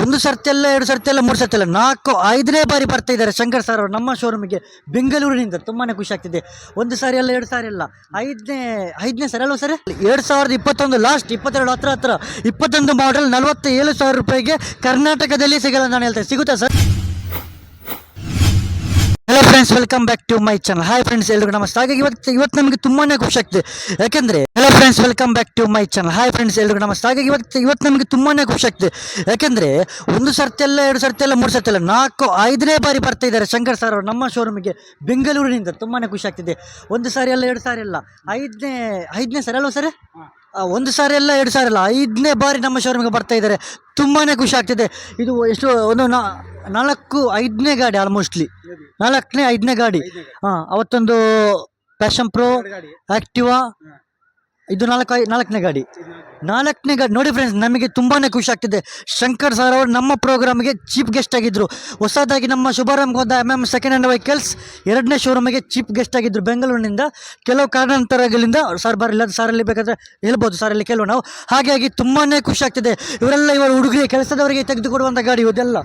ಒಂದು ಸರ್ತಿ ಅಲ್ಲ ಎರಡು ಸರ್ತಿ ಅಲ್ಲ ಮೂರು ಸರ್ತಿ ಅಲ್ಲ ನಾಲ್ಕು, ಐದನೇ ಬಾರಿ ಬರ್ತಾ ಇದ್ದಾರೆ ಶಂಕರ್ ಸರ್ ಅವರು ನಮ್ಮ ಶೋರೂಮಿಗೆ ಬೆಂಗಳೂರಿನಿಂದ, ತುಂಬಾನೇ ಖುಷಿ ಆಗ್ತಿದೆ. ಒಂದು ಸಾರಿ ಅಲ್ಲ, ಎರಡು ಸಾರಿ ಅಲ್ಲ, ಐದನೇ ಐದನೇ ಸರಿ ಅಲ್ವಾ ಸರ್ ಎರಡು ಸಾವಿರದ ಇಪ್ಪತ್ತೊಂದು ಲಾಸ್ಟ್ ಇಪ್ಪತ್ತೆರಡು ಹತ್ರ ಹತ್ರ, ಇಪ್ಪತ್ತೊಂದು ಮಾಡಲ್ ನಲವತ್ತ ಏಳು ಸಾವಿರ ರೂಪಾಯಿಗೆ ಕರ್ನಾಟಕದಲ್ಲಿ ಸಿಗಲ್ಲ ನಾನು ಹೇಳ್ತೇನೆ ಸಿಗುತ್ತಾ sir hello friends welcome back to my channel hi friends ಎಲ್ಲರಿಗೂ ನಮಸ್ತೆ. ಹಾಗಾಗಿ ಇವತ್ತು ಇವತ್ತು ನಮಗೆ ತುಂಬಾನೇ ಖುಷಿ ಆಗ್ತದೆ. ಯಾಕೆಂದ್ರೆ hello friends welcome back to my channel hi friends ಎಲ್ಲರಿಗೂ ನಮಸ್ತೆ. ಹಾಗಾಗಿ ಇವತ್ತು ಇವತ್ತು ನಮಗೆ ತುಂಬಾನೇ ಖುಷಿ ಆಗ್ತದೆ. ಯಾಕೆಂದ್ರೆ, ಒಂದು ಸರ್ತಿ ಅಲ್ಲ ಎರಡು ಸರ್ತಿ ಅಲ್ಲ ಮೂರು ಸರ್ತಿ ಅಲ್ಲ ನಾಲ್ಕು, ಐದನೇ ಬಾರಿ ಬರ್ತಾ ಇದ್ದಾರೆ ಶಂಕರ್ ಸರ್ ಅವರು ನಮ್ಮ ಶೋರೂಮಿಗೆ ಬೆಂಗಳೂರಿನಿಂದ. ತುಂಬಾನೇ ಖುಷಿ ಆಗ್ತಿದೆ. ಒಂದು ಸಾರಿ ಅಲ್ಲ, ಎರಡು ಸಾರಿ ಅಲ್ಲ. ಐದನೇ ಐದನೇ ಸರಿ ಅಲ್ವ ಸರ್ ಒಂದು ಸಾರಿ ಅಲ್ಲ ಎರಡು ಸಾರಿ ಅಲ್ಲ ಐದನೇ ಬಾರಿ ನಮ್ಮ ಶೋರೂಮಿಗೆ ಬರ್ತಾ ಇದ್ದಾರೆ. ತುಂಬಾನೇ ಖುಷಿ ಆಗ್ತಿದೆ. ಇದು ಎಷ್ಟು ಒಂದು ನಾ ನಾಲ್ಕು ಐದನೇ ಗಾಡಿ ಆಲ್ಮೋಸ್ಟ್ಲಿ ನಾಲ್ಕನೇ ಐದನೇ ಗಾಡಿ. ಹಾಂ ಅವತ್ತೊಂದು ಪ್ಯಾಷನ್ ಪ್ರೋ ಆಕ್ಟಿವಾ ಇದು ನಾಲ್ಕು ಐ ನಾಲ್ಕನೇ ಗಾಡಿ. ನಾಲ್ಕನೇ ಗಾಡಿ ನೋಡಿ ಫ್ರೆಂಡ್ಸ್ ನಮಗೆ ತುಂಬಾ ಖುಷಿ ಆಗ್ತಿದೆ. ಶಂಕರ್ ಸರ್ ಅವರು ನಮ್ಮ ಪ್ರೋಗ್ರಾಮ್ಗೆ ಚೀಫ್ ಗೆಸ್ಟ್ ಆಗಿದ್ದರು ಹೊಸದಾಗಿ ನಮ್ಮ ಶುಭಾರಂಭ ಹೋದ M M second hand vehicles ಎರಡನೇ ಶೋರೂಮಿಗೆ ಚೀಫ್ ಗೆಸ್ಟ್ ಆಗಿದ್ದರು ಬೆಂಗಳೂರಿನಿಂದ ಕೆಲವು ಕಾರಣಾಂತರಗಳಿಂದ ಸರ್ ಬರಲಿಲ್ಲ. ಸಾರಲ್ಲಿ ಬೇಕಾದರೆ ಹೇಳ್ಬೋದು. ಸಾರಲ್ಲಿ ಕೆಲವು ನಾವು. ಹಾಗಾಗಿ ತುಂಬಾ ಖುಷಿ ಆಗ್ತಿದೆ. ಇವರೆಲ್ಲ ಇವರು ಹುಡುಗರಿಗೆ, ಕೆಲಸದವರಿಗೆ ತೆಗೆದುಕೊಡುವಂಥ ಗಾಡಿ ಇದೆಲ್ಲ.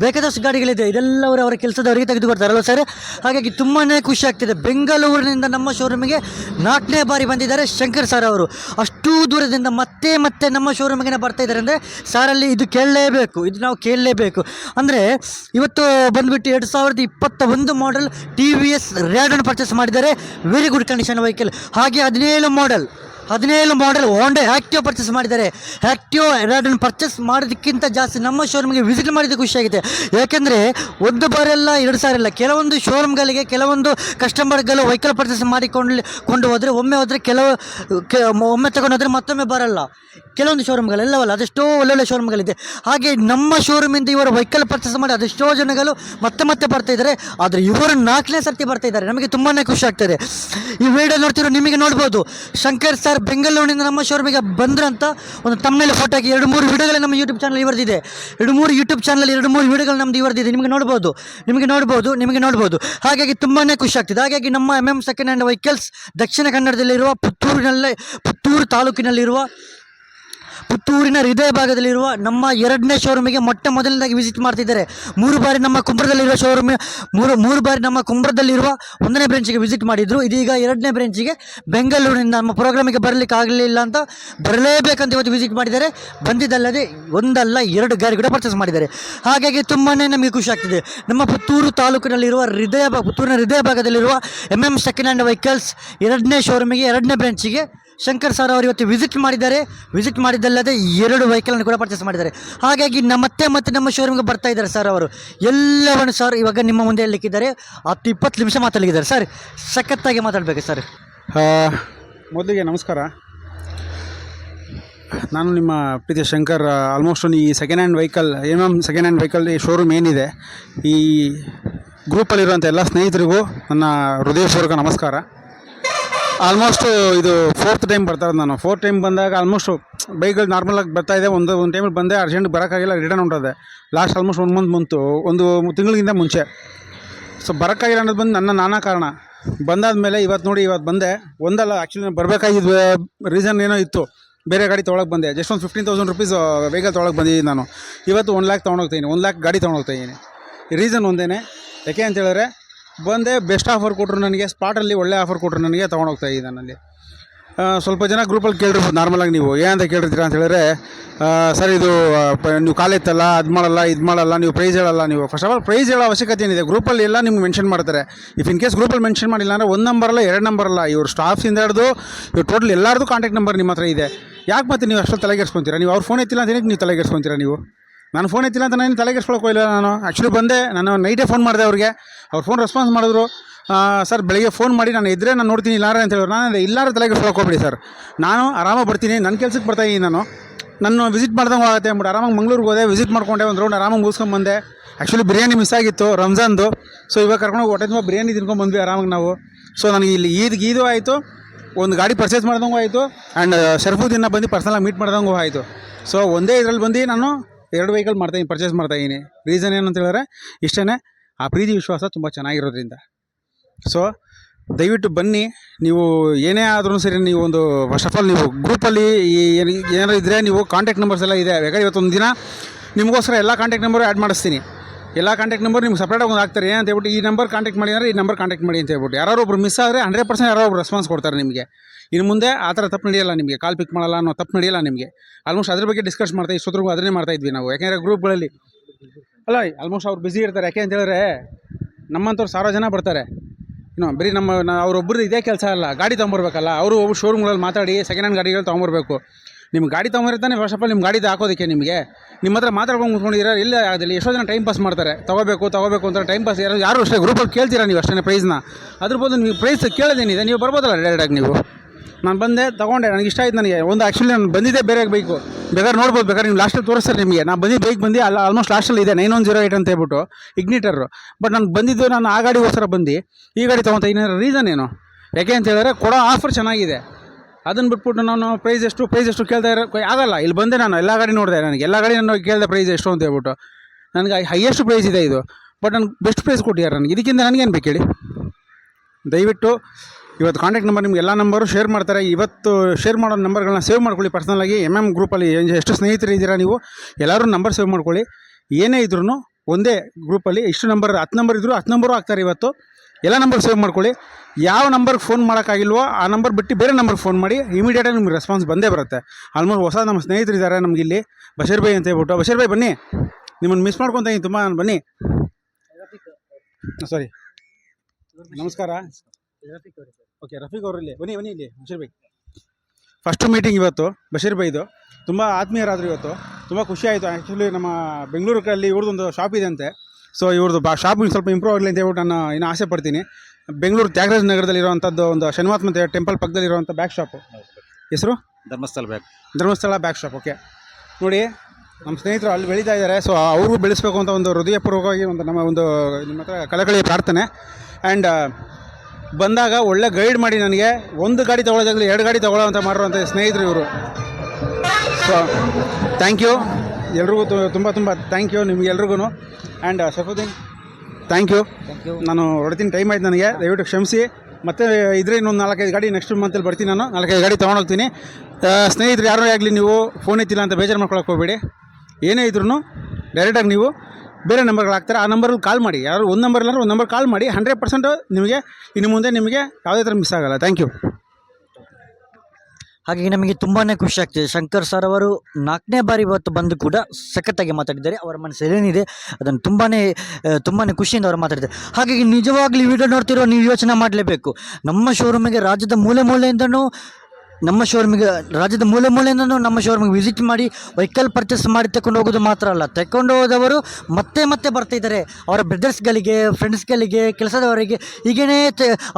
ಬೇಕಾದಷ್ಟು ಗಾಡಿಗಳಿದೆ. ಇದೆಲ್ಲ ಅವರು ಅವರ ಕೆಲಸದವರಿಗೆ ತೆಗೆದುಕೊಡ್ತಾರಲ್ಲ ಸರ್ ಹಾಗಾಗಿ ತುಂಬಾ ಖುಷಿ ಆಗ್ತಿದೆ. ಬೆಂಗಳೂರಿನಿಂದ ನಮ್ಮ ಶೋರೂಮಿಗೆ ನಾಲ್ಕನೇ ಬಾರಿ ಬಂದಿದ್ದಾರೆ ಶಂಕರ್ ಸರ್ ಅವರು. ಅಷ್ಟು ದೂರದಿಂದ ಮತ್ತೆ ಮತ್ತೆ ಮತ್ತೆ ನಮ್ಮ ಶೋರೂಮಿಗೆ ಬರ್ತಾ ಇದ್ದಾರೆ ಅಂದರೆ ಸಾರಲ್ಲಿ ಇದು ಕೇಳಲೇಬೇಕು, ಇದು ನಾವು ಕೇಳಲೇಬೇಕು. ಅಂದರೆ, ಇವತ್ತು ಬಂದುಬಿಟ್ಟು ಎರಡು ಸಾವಿರದ ಇಪ್ಪತ್ತ ಒಂದು ಮಾಡೆಲ್ ಟಿ ವಿ ಎಸ್ ರ್ಯಾಡನ್ನು ಪರ್ಚೇಸ್ ಮಾಡಿದ್ದಾರೆ. ವೆರಿ ಗುಡ್ ಕಂಡೀಷನ್ ವೆಹಿಕಲ್ ಹಾಗೆ ಹದಿನೇಳು ಮಾಡೆಲ್ ಹದಿನೇಳು ಮಾಡೆಲ್ ಹೋಂಡೆ ಆ್ಯಕ್ಟಿವ್ ಪರ್ಚೇಸ್ ಮಾಡಿದ್ದಾರೆ. ಆ್ಯಕ್ಟಿವ್ ಎರಡನ್ನು ಪರ್ಚೇಸ್ ಮಾಡೋದಕ್ಕಿಂತ ಜಾಸ್ತಿ ನಮ್ಮ ಶೋರೂಮ್ಗೆ ವಿಸಿಟ್ ಮಾಡಿದ ಖುಷಿಯಾಗಿದೆ ಯಾಕೆಂದರೆ ಒಂದು ಬಾರೆಲ್ಲ ಎರಡು ಸಾರಿ ಇಲ್ಲ ಕೆಲವೊಂದು ಶೋರೂಮ್ಗಳಿಗೆ ಕೆಲವೊಂದು ಕಸ್ಟಮರ್ಗಳು ವೆಹಿಕಲ್ ಪರ್ಚೇಸ್ ಮಾಡಿಕೊಂಡು, ಕೊಂಡು ಹೋದರೆ, ಒಮ್ಮೆ ಹೋದರೆ ಕೆಲವು ಒಮ್ಮೆ ತಗೊಂಡು ಮತ್ತೊಮ್ಮೆ ಬರಲ್ಲ. ಕೆಲವೊಂದು ಶೋರೂಮ್ಗಳೆಲ್ಲವಲ್ಲ ಅದೆಷ್ಟೋ ಒಳ್ಳೊಳ್ಳೆ ಶೋರೂಮ್ಗಳಿದೆ ಹಾಗೆ ನಮ್ಮ ಶೋರೂಮಿಂದ ಇವರು ವೆಹಿಕಲ್ ಪರ್ಚೇಸ್ ಮಾಡಿ ಅದೆಷ್ಟೋ ಜನಗಳು ಮತ್ತೆ ಮತ್ತೆ ಬರ್ತಾ ಇದ್ದಾರೆ. ಆದರೆ ಇವರು ನಾಲ್ಕನೇ ಸರ್ತಿ ಬರ್ತಾ ಇದ್ದಾರೆ. ನಮಗೆ ತುಂಬಾ ಖುಷಿ ಆಗ್ತದೆ. ಈ ವಿಡಿಯೋ ನೋಡ್ತಿರೋ ನಿಮಗೆ ನೋಡ್ಬೋದು. ಶಂಕರ್ ಸರ್ ಬೆಂಗಳೂರಿನಿಂದ ನಮ್ಮ ಶೋರೂಮಿಗೆ ಬಂದ್ರಂತ ಒಂದು ತಮ್ಮನೇಲಿ ಫೋಟೋ ಹಾಕಿ ಎರಡು ಮೂರು ವೀಡಿಯೋಗಳೇ ನಮ್ಮ ಯೂಟ್ಯೂಬ್ ಚಾನಲ್ ಇವರ್ದಿದೆ ಎರಡು ಮೂರು ಯೂಟ್ಯೂಬ್ ಚಾನಲ್ ಎರಡು ಮೂರು ವಿಡಿಯೋಗಳು ನಮ್ದು ಇವರ್ದಿದೆ ನಿಮಗೆ ನೋಡ್ಬೋದು ನಿಮಗೆ ನೋಡ್ಬೋದು ನಿಮಗೆ ನೋಡ್ಬೋದು. ಹಾಗಾಗಿ ತುಂಬಾ ಖುಷಿ ಆಗ್ತಿದೆ. ಹಾಗಾಗಿ ನಮ್ಮ M M second hand vehicles ದಕ್ಷಿಣ ಕನ್ನಡದಲ್ಲಿರುವ ಪುತ್ತೂರಿನಲ್ಲೇ, ಪುತ್ತೂರು ತಾಲೂಕಿನಲ್ಲಿರುವ ಪುತ್ತೂರಿನ ಹೃದಯ ಭಾಗದಲ್ಲಿರುವ ನಮ್ಮ ಎರಡನೇ ಶೋರೂಮಿಗೆ ಮೊಟ್ಟ ಮೊದಲನೇದಾಗಿ ವಿಸಿಟ್ ಮಾಡ್ತಿದ್ದಾರೆ. ಮೂರು ಬಾರಿ ನಮ್ಮ ಕುಂಬ್ರದಲ್ಲಿರುವ ಶೋರೂಮ್ ಮೂರು ಮೂರು ಬಾರಿ ನಮ್ಮ ಕುಂಬ್ರದಲ್ಲಿರುವ ಒಂದನೇ ಬ್ರಾಂಚಿಗೆ ವಿಸಿಟ್ ಮಾಡಿದ್ರು. ಇದೀಗ ಎರಡನೇ ಬ್ರಾಂಚಿಗೆ ಬೆಂಗಳೂರಿನಿಂದ ನಮ್ಮ ಪ್ರೋಗ್ರಾಮಿಗೆ ಬರಲಿಕ್ಕೆ ಆಗಲಿಲ್ಲ ಅಂತ ಬರಲೇಬೇಕಂತ ಇವತ್ತು ವಿಸಿಟ್ ಮಾಡಿದ್ದಾರೆ. ಬಂದಿದ್ದಲ್ಲದೆ ಒಂದಲ್ಲ ಎರಡು ಗಾರಿ ಕೂಡ ಪರ್ಚೇಸ್ ಮಾಡಿದ್ದಾರೆ. ಹಾಗಾಗಿ ತುಂಬಾ ನಮಗೆ ಖುಷಿ ಆಗ್ತಿದೆ. ನಮ್ಮ ಪುತ್ತೂರು ತಾಲೂಕಿನಲ್ಲಿರುವ ಹೃದಯ ಪುತ್ತೂರಿನ ಹೃದಯ ಭಾಗದಲ್ಲಿರುವ M M second hand vehicles ಎರಡನೇ ಶೋರೂಮಿಗೆ ಎರಡನೇ ಬ್ರಾಂಚಿಗೆ ಶಂಕರ್ ಸರ್ ಅವರು ಇವತ್ತು ವಿಸಿಟ್ ಮಾಡಿದ್ದಾರೆ. ವಿಸಿಟ್ ಮಾಡಿದ್ದಲ್ಲದೆ ಎರಡು ವೆಹಿಕಲನ್ನು ಕೂಡ ಪರ್ಚೇಸ್ ಮಾಡಿದ್ದಾರೆ. ಹಾಗಾಗಿ ನಮ್ಮತ್ತೆ ಮತ್ತೆ ನಮ್ಮ ಶೋರೂಮ್ಗೆ ಬರ್ತಾ ಇದ್ದಾರೆ ಸರ್ ಅವರು. ಎಲ್ಲವನ್ನು ಸರ್ ಇವಾಗ ನಿಮ್ಮ ಮುಂದೆ ಹೇಳಲಿಕ್ಕಿದ್ದಾರೆ ಹತ್ತು ಇಪ್ಪತ್ತು ನಿಮಿಷ ಮಾತಾಡಲಿಕ್ಕಿದ್ದಾರೆ ಸರ್. ಸಖತ್ತಾಗಿ ಮಾತಾಡಬೇಕು ಸರ್. ಮೊದಲಿಗೆ ನಮಸ್ಕಾರ. ನಾನು ನಿಮ್ಮ ಪ್ರೀತಿ ಶಂಕರ್ ಆಲ್ಮೋಸ್ಟ್ ಈ second hand vehicle M M second hand vehicle ಈ ಶೋರೂಮ್ ಏನಿದೆ. ಈ ಗ್ರೂಪಲ್ಲಿರುವಂಥ ಎಲ್ಲ ಸ್ನೇಹಿತರಿಗೂ ನನ್ನ ಹೃದಯಪೂರ್ವಕ ನಮಸ್ಕಾರ. ಆಲ್ಮೋಸ್ಟು ಇದು ಫೋರ್ತ್ ಟೈಮ್ ಬರ್ತಾ ಇರೋದು ನಾನು. ಫೋರ್ತ್ ಟೈಮ್ ಬಂದಾಗ ಆಲ್ಮೋಸ್ಟು ಬೈಕ್ಗಳು ನಾರ್ಮಲಾಗಿ ಬರ್ತಾ ಇದೆ. ಒಂದು ಒಂದು ಟೈಮಲ್ಲಿ ಬಂದೆ ಅರ್ಜೆಂಟ್ ಬರೋಕ್ಕಾಗಿಲ್ಲ ರಿಟರ್ನ್ ಹೊಂಟೋದೆ. ಲಾಸ್ಟ್ ಆಲ್ಮೋಸ್ಟ್ ಒಂದು ಮಂತ್ ಮುಂತು ಒಂದು ತಿಂಗಳಿಗಿಂತ ಮುಂಚೆ. ಸೊ ಬರೋಕ್ಕಾಗಿಲ್ಲ ಅನ್ನೋದು ಬಂದು ನನ್ನ ನಾನಾ ಕಾರಣ. ಬಂದಾದ ಮೇಲೆ ಇವತ್ತು ನೋಡಿ ಇವತ್ತು ಬಂದೆ. ಒಂದಲ್ಲ ಆ್ಯಕ್ಚುಲಿ ನಾನು ಬರಬೇಕಾಗಿದ್ದು ರೀಸನ್ ಏನೋ ಇತ್ತು. ಬೇರೆ ಗಾಡಿ ತೊಗೊಳಕ್ಕೆ ಬಂದೆ. ಜಸ್ಟ್ ಒಂದು ಫಿಫ್ಟೀನ್ ತೌಸಂಡ್ ರುಪೀಸ್ ವೆಹಿಕಲ್ ತೊಗೊಳಕ್ಕೆ ಬಂದಿದ್ದೀನಿ ನಾನು. ಇವತ್ತು ಒನ್ ಲ್ಯಾಕ್ ತೊಗೊಂಡೋಗ್ತೀನಿ ಒನ್ ಲ್ಯಾಕ್ ಗಾಡಿ ತೊಗೊಂಡೋಗ್ತಾ ಇದ್ದೀನಿ ರೀಸನ್ ಒಂದೇ ಯಾಕೆ ಅಂತ ಹೇಳಿದ್ರೆ ಬಂದೆ ಬೆಸ್ಟ್ ಆಫರ್ ಕೊಟ್ಟರು ನನಗೆ ಸ್ಪಾಟಲ್ಲಿ ಒಳ್ಳೆ ಆಫರ್ ಕೊಟ್ಟರು ನನಗೆ ತೊಗೊಂಡೋಗ್ತಾ ಇದ್ದೀನಿ ನಾನಲ್ಲಿ ಆ, ಸ್ವಲ್ಪ ಜನ ಗ್ರೂಪಲ್ಲಿ ಕೇಳಿರ್ಬೋದು ನಾರ್ಮಲಾಗಿ ನೀವು. ಏನಂತ ಕೇಳಿರ್ತೀರಾ ಅಂತ ಹೇಳಿದ್ರೆ ಸರ್ ಇದು ನೀವು ಕಾಲ್ ಎತ್ತಲ್ಲ ಅದು ಮಾಡಲ್ಲ ಇದು ಮಾಡಲ್ಲ ನೀವು ಪ್ರೈಸ್ ಹೇಳಲ್ಲ ನೀವು. ಫಸ್ಟ್ ಆಫ್ ಆಲ್ ಪ್ರೈಸ್ ಹೇಳೋ ಅವಶ್ಯಕತೆ ಏನಿದೆ? ಗ್ರೂಪಲ್ಲಿ ಎಲ್ಲ ನಿಮ್ಗೆ ಮೆನ್ಷನ್ ಮಾಡ್ತಾರೆ. ಇಫ್ ಇನ್ ಕೇಸ್ ಗ್ರೂಪಲ್ಲಿ ಮೆನ್ಷನ್ ಮಾಡಿಲ್ಲ ಅಂದರೆ ಒಂದು ನಂಬರ್ ಅಲ್ಲ ಎರಡು ನಂಬರ್ ಅಲ್ಲ. ಇವ್ರು ಸ್ಟಾಫ್ಸಿಂದ ಹಿಡಿದು ಇವ್ರು ಟೋಟಲ್ ಎಲ್ಲರದು ಕಾಂಟ್ಯಾಕ್ಟ್ ನಂಬರ್ ನಿಮ್ಮ ಹತ್ರ ಇದೆ. ಯಾಕೆ ಮತ್ತೆ ನೀವು ಅಷ್ಟು ತಲೆಗೆಡ್ಸ್ಕೊತೀರಾ? ನೀವು ಅವ್ರು ಫೋನ್ ಎತ್ತಿಲ್ಲ ಅಂತ ನೀವು ತಲೆಗೆಡ್ಸ್ಕೊತೀರಾ ನೀವು? ನಾನು ಫೋನ್ ಎತ್ತಿಲ್ಲ ಅಂತ ನಾನು ತಲೆಗೆಡ್ಸ್ಕೊಳಕ್ಕೆ ಹೋಗಿಲ್ಲ ನಾನು. ಆ್ಯಕ್ಚುಲಿ ಬಂದೆ, ನಾನು ನೈಟೇ ಫೋನ್ ಮಾಡಿದೆ ಅವ್ರಿಗೆ. ಅವ್ರು ಫೋನ್ ರೆಸ್ಪಾನ್ಸ್ ಮಾಡಿದ್ರು. ಸರ್, ಬೆಳಗ್ಗೆ ಫೋನ್ ಮಾಡಿ, ನಾನು ಇದ್ದರೆ ನಾನು ನೋಡ್ತೀನಿ, ಇಲ್ಲಾರ ಅಂತ ಹೇಳಿದ್ರು. ನಾನು ಇಲ್ಲಾರ ತಲೆಗೆಸ್ಕೊಳಕ್ಕೆ ಹೋಗ್ಬಿಡಿ ಸರ್. ನಾನು ಆರಾಮಾಗಿ ಬರ್ತೀನಿ ನನ್ನ ಕೆಲ್ಸಕ್ಕೆ ಬರ್ತಾ ಇದ್ದೀನಿ ನಾನು. ನಾನು ವಿಸಿಟ್ ಮಾಡ್ದಂಗೆ ಆಗುತ್ತೆ ಅಂದ್ಬಿಟ್ಟು ಆರಾಮಾಗಿ ಮಂಗ್ಳೂರಿಗೆ ಹೋದೆ ವಿಸಿಟ್ ಮಾಡ್ಕೊಂಡೆ ಒಂದು ರೌಂಡ್ ಆರಾಮಾಗಿ ಮುಗಿಸ್ಕೊಂಬಂದೆ ಆ್ಯಕ್ಚುಲಿ ಬಿರಿಯಾನಿ ಮಿಸ್ ಆಗಿತ್ತು, ರಂಜಾನ್ದು. ಸೊ ಇವಾಗ ಕರ್ಕೊಂಡು ಹೊಟ್ಟೆ ತುಂಬ ಬಿರಿಯಾನಿ ತಿನ್ಕೊಂಡು ಬಂದ್ವಿ ಆರಾಮಾಗಿ ನಾವು. ಸೊ ನನಗೆ ಇಲ್ಲಿ ಈದ್ಗೆ ಇದು ಆಯಿತು, ಒಂದು ಗಾಡಿ ಪರ್ಚೇಸ್ ಮಾಡ್ದಂಗೂ ಆಯಿತು ಆ್ಯಂಡ್ ಶರ್ಫುದ್ದೀನ ಬಂದು ಪರ್ಸನಲಾಗಿ ಮೀಟ್ ಮಾಡ್ದಂಗೂ ಆಯಿತು. ಸೊ ಒಂದೇ ಇದರಲ್ಲಿ ಬಂದು ನಾನು ಎರಡು ವೆಹಿಕಲ್ ಮಾಡ್ತಾಯಿದ್ದೀನಿ ಪರ್ಚೇಸ್ ಮಾಡ್ತಾಯಿದ್ದೀನಿ ರೀಸನ್ ಏನು ಅಂತ ಹೇಳಿದ್ರೆ ಇಷ್ಟೇ ಆ ಪ್ರೀತಿ ವಿಶ್ವಾಸ ತುಂಬ ಚೆನ್ನಾಗಿರೋದ್ರಿಂದ. ಸೊ ದಯವಿಟ್ಟು ಬನ್ನಿ, ನೀವು ಏನೇ ಆದರೂ ಸರಿ ನೀವು ಒಂದು ಫಸ್ಟ್ ಆಫ್ ಆಲ್ ನೀವು ಗ್ರೂಪಲ್ಲಿ ಏನಾರು ಇದ್ದರೆ ನೀವು ಕಾಂಟ್ಯಾಕ್ಟ್ ನಂಬರ್ಸ್ ಎಲ್ಲ ಇದೆ. ಬೇಕಾದ್ರೆ ಇವತ್ತೊಂದು ದಿನ ನಿಮಗೋಸ್ಕರ ಎಲ್ಲ ಕಾಂಟ್ಯಾಕ್ಟ್ ನಂಬರು ಆ್ಯಡ್ ಮಾಡಿಸ್ತೀನಿ. ಎಲ್ಲ ಕಾಂಟ್ಯಾಕ್ಟ್ ನಂಬರ್ ನಿಮ್ಗೆ ಸಪ್ರೇಟಾಗಿ ಒಂದು ಹಾಕ್ತಾರೆ. ಅಂತ ಹೇಳ್ಬಿಟ್ಟು ಈ ನಂಬರ್ ಕಾಂಟ್ಯಾಕ್ಟ್ ಮಾಡಿ ಅಂದರೆ ಈ ನಂಬರ್ ಕಾಂಟ್ಯಾಕ್ಟ್ ಮಾಡಿ ಅಂತ ಹೇಳ್ಬಿಟ್ಟು. ಯಾರೋ ಒಬ್ರು ಮಿಸ್ ಆದರೆ ಹಂಡ್ರೆಡ್ ಪರ್ಸೆಂಟ್ ಯಾರೋ ಒಬ್ರು ರೆಸ್ಪಾನ್ಸ್ ಕೊಡ್ತಾರೆ ನಿಮಗೆ. ಇನ್ನು ಮುಂದೆ ಆ ಥರ ತಪ್ಪು ನಡೆಯಲ್ಲ ನಿಮಗೆ, ಕಾಲ್ ಪಿಕ್ ಮಾಡಲ್ಲ ಅನ್ನೋ ತಪ್ಪು ನಡೆಯಲ್ಲ ನಿಮಗೆ. ಆಲ್ಮೋಸ್ಟ್ ಅದ್ರ ಬಗ್ಗೆ ಡಿಸ್ಕಸ್ ಮಾಡ್ತಾ ಇಷ್ಟೊತ್ತಿಗೂ ಅದನ್ನೇ ಮಾಡ್ತಾ ಇದ್ವಿ ನಾವು. ಯಾಕೆಂದರೆ ಗ್ರೂಪ್ಗಳಲ್ಲಿ ಅಲ್ಲ ಆಲ್ಮೋಸ್ಟ್ ಅವ್ರು ಬ್ಯುಸಿ ಇರ್ತಾರೆ. ಯಾಕೆ ಅಂತ ಹೇಳಿದ್ರೆ, ನಮ್ಮಂಥವ್ರು ಸಾವಿರ ಜನ ಬರ್ತಾರೆ. ಇನ್ನು ಬರೀ ನಮ್ಮ ಅವ್ರೊಬ್ಬರು ಇದೇ ಕೆಲಸ ಅಲ್ಲ, ಗಾಡಿ ತೊಗೊಂಬರ್ಬೇಕಲ್ಲ. ಅವರು ಒಬ್ಬರು ಶೋರೂಮ್ಗಳಲ್ಲಿ ಮಾತಾಡಿ ಸೆಕೆಂಡ್ ಹ್ಯಾಂಡ್ ಗಾಡಿಗಳು ತೊಗೊಂಬರ್ಬೇಕು. ನಿಮ್ಮ ಗಾಡಿ ತೊಗೊಂಬರ್ತಾನೆ ಫಸ್ಟ್ ಆಫ್ ಆಲ್ ನಿಮ್ಮ ಗಾಡಿದು ಹಾಕೋದಕ್ಕೆ ನಿಮಗೆ. ನಿಮ್ಮ ಹತ್ರ ಮಾತಾಡ್ಕೊಂಡು ಕೂತ್ಕೊಂಡಿದ್ದೀರಾ? ಇಲ್ಲ ಆಗಲಿ ಎಷ್ಟೋ ಜನ ಟೈಮ್ ಪಾಸ್ ಮಾಡ್ತಾರೆ. ತೊಗೋಬೇಕು ತೊಗೋಬೇಕು ಅಂತ ಟೈಮ್ ಪಾಸ್ ಯಾರು ಯಾರು ಅಷ್ಟೇ ಗ್ರೂಪಲ್ಲಿ ಕೇಳ್ತೀರಾ ನೀವು ಅಷ್ಟೇ ಪ್ರೈಸ್ನ ಅದ್ರ ಬದಲು ನೀವು ಪ್ರೈಸ್ ಕೇಳೋದೇನಿದೆ? ನೀವು ಬರ್ಬೋದಲ್ಲ ಡೈರೆಕ್ಟಾಗಿ ನೀವು? ನಾನು ಬಂದೆ, ತೊಗೊಂಡೆ. ನನಗೆ ಇಷ್ಟ ಆಯ್ತು ನನಗೆ. ಒಂದು ಆ್ಯಕ್ಚುಲಿ ನಾನು ಬಂದಿದ್ದೆ ಬೇರೆ ಬೈಕು ಬೇಕಾದ್ರೆ ನೋಡ್ಬೋದು, ಬೇಕಾದ್ರೆ ನೀವು ಲಾಸ್ಟಲ್ಲಿ ತೋರಿಸ್ತಾರೆ ನಿಮಗೆ. ನಾನು ಬಂದಿದ್ದು ಬೈಕ್ ಬಂದು ಅಲ್ಲ ಆಲ್ಮೋಸ್ಟ್ ಲಾಸ್ಟಲ್ಲಿ ಇದೆ ನೈನ್ ಒನ್ ಜೀರೋ ಏಯ್ಟ್ ಅಂತ ಹೇಳ್ಬಿಟ್ಟು ಇಗ್ನಿಟರು ಬಟ್ ನಾನು ಬಂದಿದ್ದು ನಾನು ಆ ಗಾಡಿಗೋಸ್ಕರ ಬಂದು, ಈ ಗಾಡಿ ತೊಗೊತ ಇನ್ನೇನು ರೀಸನ್ ಏನು? ಯಾಕೆ ಅಂತ ಹೇಳಿದ್ರೆ, ಕೊಡೋ ಆಫರ್ ಚೆನ್ನಾಗಿದೆ. ಅದನ್ನು ಬಿಟ್ಬಿಟ್ಟು ನಾನು ಪ್ರೈಸ್ ಎಷ್ಟು ಪ್ರೈಸ್ ಎಷ್ಟು ಕೇಳ್ತಾ ಇರೋ ಆಗಲ್ಲ. ಇಲ್ಲಿ ಬಂದೆ ನಾನು, ಎಲ್ಲ ಗಾಡಿ ನೋಡಿದೆ ನನಗೆ. ಎಲ್ಲ ಗಾಡಿ ನಾನು ಕೇಳಿದೆ ಪ್ರೈಸ್ ಎಷ್ಟು ಅಂತ ಹೇಳ್ಬಿಟ್ಟು. ನನಗೆ ಹೈಯೆಸ್ಟ್ ಪ್ರೈಸ್ ಇದೆ ಇದು. ಬಟ್ ನನಗೆ ಬೆಸ್ಟ್ ಪ್ರೈಸ್ ಕೊಟ್ಟಿದ್ದಾರೆ ನನಗೆ. ಇದಕ್ಕಿಂತ ನನಗೇನು ಬೇಕು ಹೇಳಿ? ದಯವಿಟ್ಟು ಇವತ್ತು ಕಾಂಟ್ಯಾಕ್ಟ್ ನಂಬರ್ ನಿಮ್ಗೆ ಎಲ್ಲ ನಂಬರು ಶೇರ್ ಮಾಡ್ತಾರೆ. ಇವತ್ತು ಶೇರ್ ಮಾಡೋ ನಂಬರ್ಗಳನ್ನ ಸೇವ್ ಮಾಡ್ಕೊಳ್ಳಿ ಪರ್ಸ್ನಲಾಗಿ ಎಂ ಎಂ ಗ್ರೂಪಲ್ಲಿ ಎಷ್ಟು ಸ್ನೇಹಿತರು ಇದ್ದೀರಾ ನೀವು? ಎಲ್ಲರೂ ನಂಬರ್ ಸೇವ್ ಮಾಡ್ಕೊಳ್ಳಿ. ಏನೇ ಇದ್ರೂ ಒಂದೇ ಗ್ರೂಪಲ್ಲಿ ಇಷ್ಟು ನಂಬರ್ ಹತ್ತು ನಂಬರ್ ಇದ್ದರೂ ಹತ್ತು ನಂಬರು ಆಗ್ತಾರೆ ಇವತ್ತು. ಎಲ್ಲ ನಂಬರ್ ಸೇವ್ ಮಾಡ್ಕೊಳ್ಳಿ. ಯಾವ ನಂಬರ್ಗೆ ಫೋನ್ ಮಾಡೋಕ್ಕಾಗಿಲ್ವೋ ಆ ನಂಬರ್ ಬಿಟ್ಟು ಬೇರೆ ನಂಬರ್ಗೆ ಫೋನ್ ಮಾಡಿ ಇಮಿಡಿಯೇಟಾಗಿ ನಿಮ್ಗೆ ರೆಸ್ಪಾನ್ಸ್ ಬಂದೇ ಬರುತ್ತೆ. ಆಲ್ಮೋಸ್ಟ್ ಹೊಸ ನಮ್ಮ ಸ್ನೇಹಿತರು ಇದ್ದಾರೆ ನಮಗಿಲ್ಲಿ. ಬಶೀರ್ ಭಾಯಿ ಅಂತ ಹೇಳ್ಬಿಟ್ಟು. ಬಶೀರ್ ಭಾಯಿ ಬನ್ನಿ. ನಿಮ್ಮನ್ನು ಮಿಸ್ ಮಾಡ್ಕೊತ ತುಂಬ. ನಾನು ಬನ್ನಿ ಸಾರಿ ನಮಸ್ಕಾರ. ಓಕೆ ರಫೀಕ್ ಅವರು ಇಲ್ಲಿ ಬನ್ನಿ ಬನ್ನಿ ಇಲ್ಲಿ ಬಶೀರ್ ಬೈ ಫಸ್ಟ್ ಮೀಟಿಂಗ್ ಇವತ್ತು ಬಶೀರ್ ಬೈದು ತುಂಬ ಆತ್ಮೀಯರಾದರು ಇವತ್ತು. ತುಂಬ ಖುಷಿ ಆಯಿತು. ಆ್ಯಕ್ಚುಲಿ ನಮ್ಮ ಬೆಂಗಳೂರಲ್ಲಿ ಇವ್ರದ್ದೊಂದು ಶಾಪ್ ಇದೆ ಅಂತೆ ಸೊ ಇವ್ರದ್ದು ಬಾ ಶಾಪ್ ಸ್ವಲ್ಪ ಇಂಪ್ರೂವ್ ಆಗಲಿ ಅಂತ ಹೇಳ್ಬಿಟ್ಟು ನಾನು ಇನ್ನೂ ಆಸೆ ಪಡ್ತೀನಿ. ಬೆಂಗಳೂರು ತ್ಯಾಗರಾಜ ನಗರದಲ್ಲಿರುವಂಥದ್ದು ಒಂದು ಶನಿವಾತ್ಮ ಟೆಂಪಲ್ ಪಕ್ಕದಲ್ಲಿರುವಂಥ ಬ್ಯಾಕ್ ಶಾಪು ಹೆಸರು? Dharmasthala bag Dharmasthala bag shop okay ನೋಡಿ ನಮ್ಮ ಸ್ನೇಹಿತರು ಅಲ್ಲಿ ಬೆಳೀತಾ ಇದ್ದಾರೆ. ಸೊ ಅವ್ರಿಗೂ ಬೆಳೆಸಬೇಕು ಅಂತ ಒಂದು ಹೃದಯಪೂರ್ವಕವಾಗಿ ಒಂದು ನಮ್ಮ ಒಂದು ನಿಮ್ಮ ಹತ್ರ ಕಳಕಳಿಯ ಪ್ರಾರ್ಥನೆ. ಆ್ಯಂಡ್ ಬಂದಾಗ ಒಳ್ಳೆ ಗೈಡ್ ಮಾಡಿ ನನಗೆ ಒಂದು ಗಾಡಿ ತೊಗೊಳೋದಾಗಲಿ ಎರಡು ಗಾಡಿ ತೊಗೊಳ್ಳೋ ಅಂತ ಮಾಡಿರುವಂಥ ಸ್ನೇಹಿತರು ಇವರು. ಸೊ ಥ್ಯಾಂಕ್ ಯು ಎಲ್ರಿಗೂ ತು- ತುಂಬ ತುಂಬ ಥ್ಯಾಂಕ್ ಯು ನಿಮಗೆಲ್ರಿಗೂ ಆ್ಯಂಡ್ ಸಫುದ್ದೀನ್ ಥ್ಯಾಂಕ್ ಯು ನಾನು ಹೊರಡ್ತೀನಿ ಟೈಮ್ ಆಯ್ತು ನನಗೆ. ದಯವಿಟ್ಟು ಕ್ಷಮಿಸಿ. ಮತ್ತೆ ಇದ್ರೆ ಇನ್ನೊಂದು ನಾಲ್ಕೈದು ಗಾಡಿ ನೆಕ್ಸ್ಟ್ ಮಂತಲ್ಲಿ ಬರ್ತೀನಿ ನಾನು. ನಾಲ್ಕೈದು ಗಾಡಿ ತೊಗೊಂಡೋಗ್ತೀನಿ ಸ್ನೇಹಿತರು ಯಾರೂ ಆಗಲಿ ನೀವು ಫೋನ್ ಎತ್ತಿಲ್ಲ ಅಂತ ಬೇಜಾರು ಮಾಡ್ಕೊಳಕ್ಕೆ ಹೋಗಬೇಡಿ. ಏನೇ ಇದ್ರೂ ಡೈರೆಕ್ಟಾಗಿ ನೀವು ಬೇರೆ ನಂಬರ್ಗಳು ಹಾಕ್ತಾರೆ. ಆ ನಂಬರಲ್ಲಿ ಕಾಲ್ ಮಾಡಿ. ಯಾರು ಒಂದು ನಂಬರ್ ಇಲ್ಲಾಂದ್ರೆ ಒಂದು ನಂಬರ್ ಕಾಲ್ ಮಾಡಿ. ಹಂಡ್ರೆಡ್ ಪರ್ಸೆಂಟು ನಿಮಗೆ ಇನ್ನು ಮುಂದೆ ನಿಮಗೆ ಯಾವುದೇ ಥರ ಮಿಸ್ ಆಗೋಲ್ಲ. ಥ್ಯಾಂಕ್ ಯು ಹಾಗಾಗಿ ನಮಗೆ ತುಂಬಾ ಖುಷಿ ಆಗ್ತಿದೆ. ಶಂಕರ್ ಸರ್ ಅವರು ನಾಲ್ಕನೇ ಬಾರಿ ಇವತ್ತು ಬಂದು ಕೂಡ ಸಖತ್ತಾಗಿ ಮಾತಾಡಿದ್ದಾರೆ. ಅವರ ಮನಸ್ಸಲ್ಲಿ ಏನಿದೆ ಅದನ್ನು ತುಂಬಾ ತುಂಬಾ ಖುಷಿಯಿಂದ ಅವರು ಮಾತಾಡಿದ್ದಾರೆ. ಹಾಗಾಗಿ ನಿಜವಾಗ್ಲೂ ವಿಡಿಯೋ ನೋಡ್ತಿರೋ ನೀವು ಯೋಚನೆ ಮಾಡಲೇಬೇಕು. ನಮ್ಮ ಶೋರೂಮಿಗೆ ರಾಜ್ಯದ ಮೂಲೆ ಮೂಲೆಯಿಂದನೂ ನಮ್ಮ ಶೋರೂಮಿಗೆ ರಾಜ್ಯದ ಮೂಲೆ ಮೂಲೆಯಿಂದನೂ ನಮ್ಮ ಶೋರೂಮಿಗೆ ವಿಸಿಟ್ ಮಾಡಿ ವೆಹಿಕಲ್ ಪರ್ಚೇಸ್ ಮಾಡಿ ತಗೊಂಡು ಹೋಗೋದು ಮಾತ್ರ ಅಲ್ಲ. ತಗೊಂಡು ಹೋದವರು ಮತ್ತೆ ಮತ್ತೆ ಬರ್ತಾ ಇದ್ದಾರೆ. ಅವರ ಬ್ರದರ್ಸ್ಗಳಿಗೆ ಫ್ರೆಂಡ್ಸ್ಗಳಿಗೆ ಕೆಲಸದವರಿಗೆ ಹೀಗೇನೇ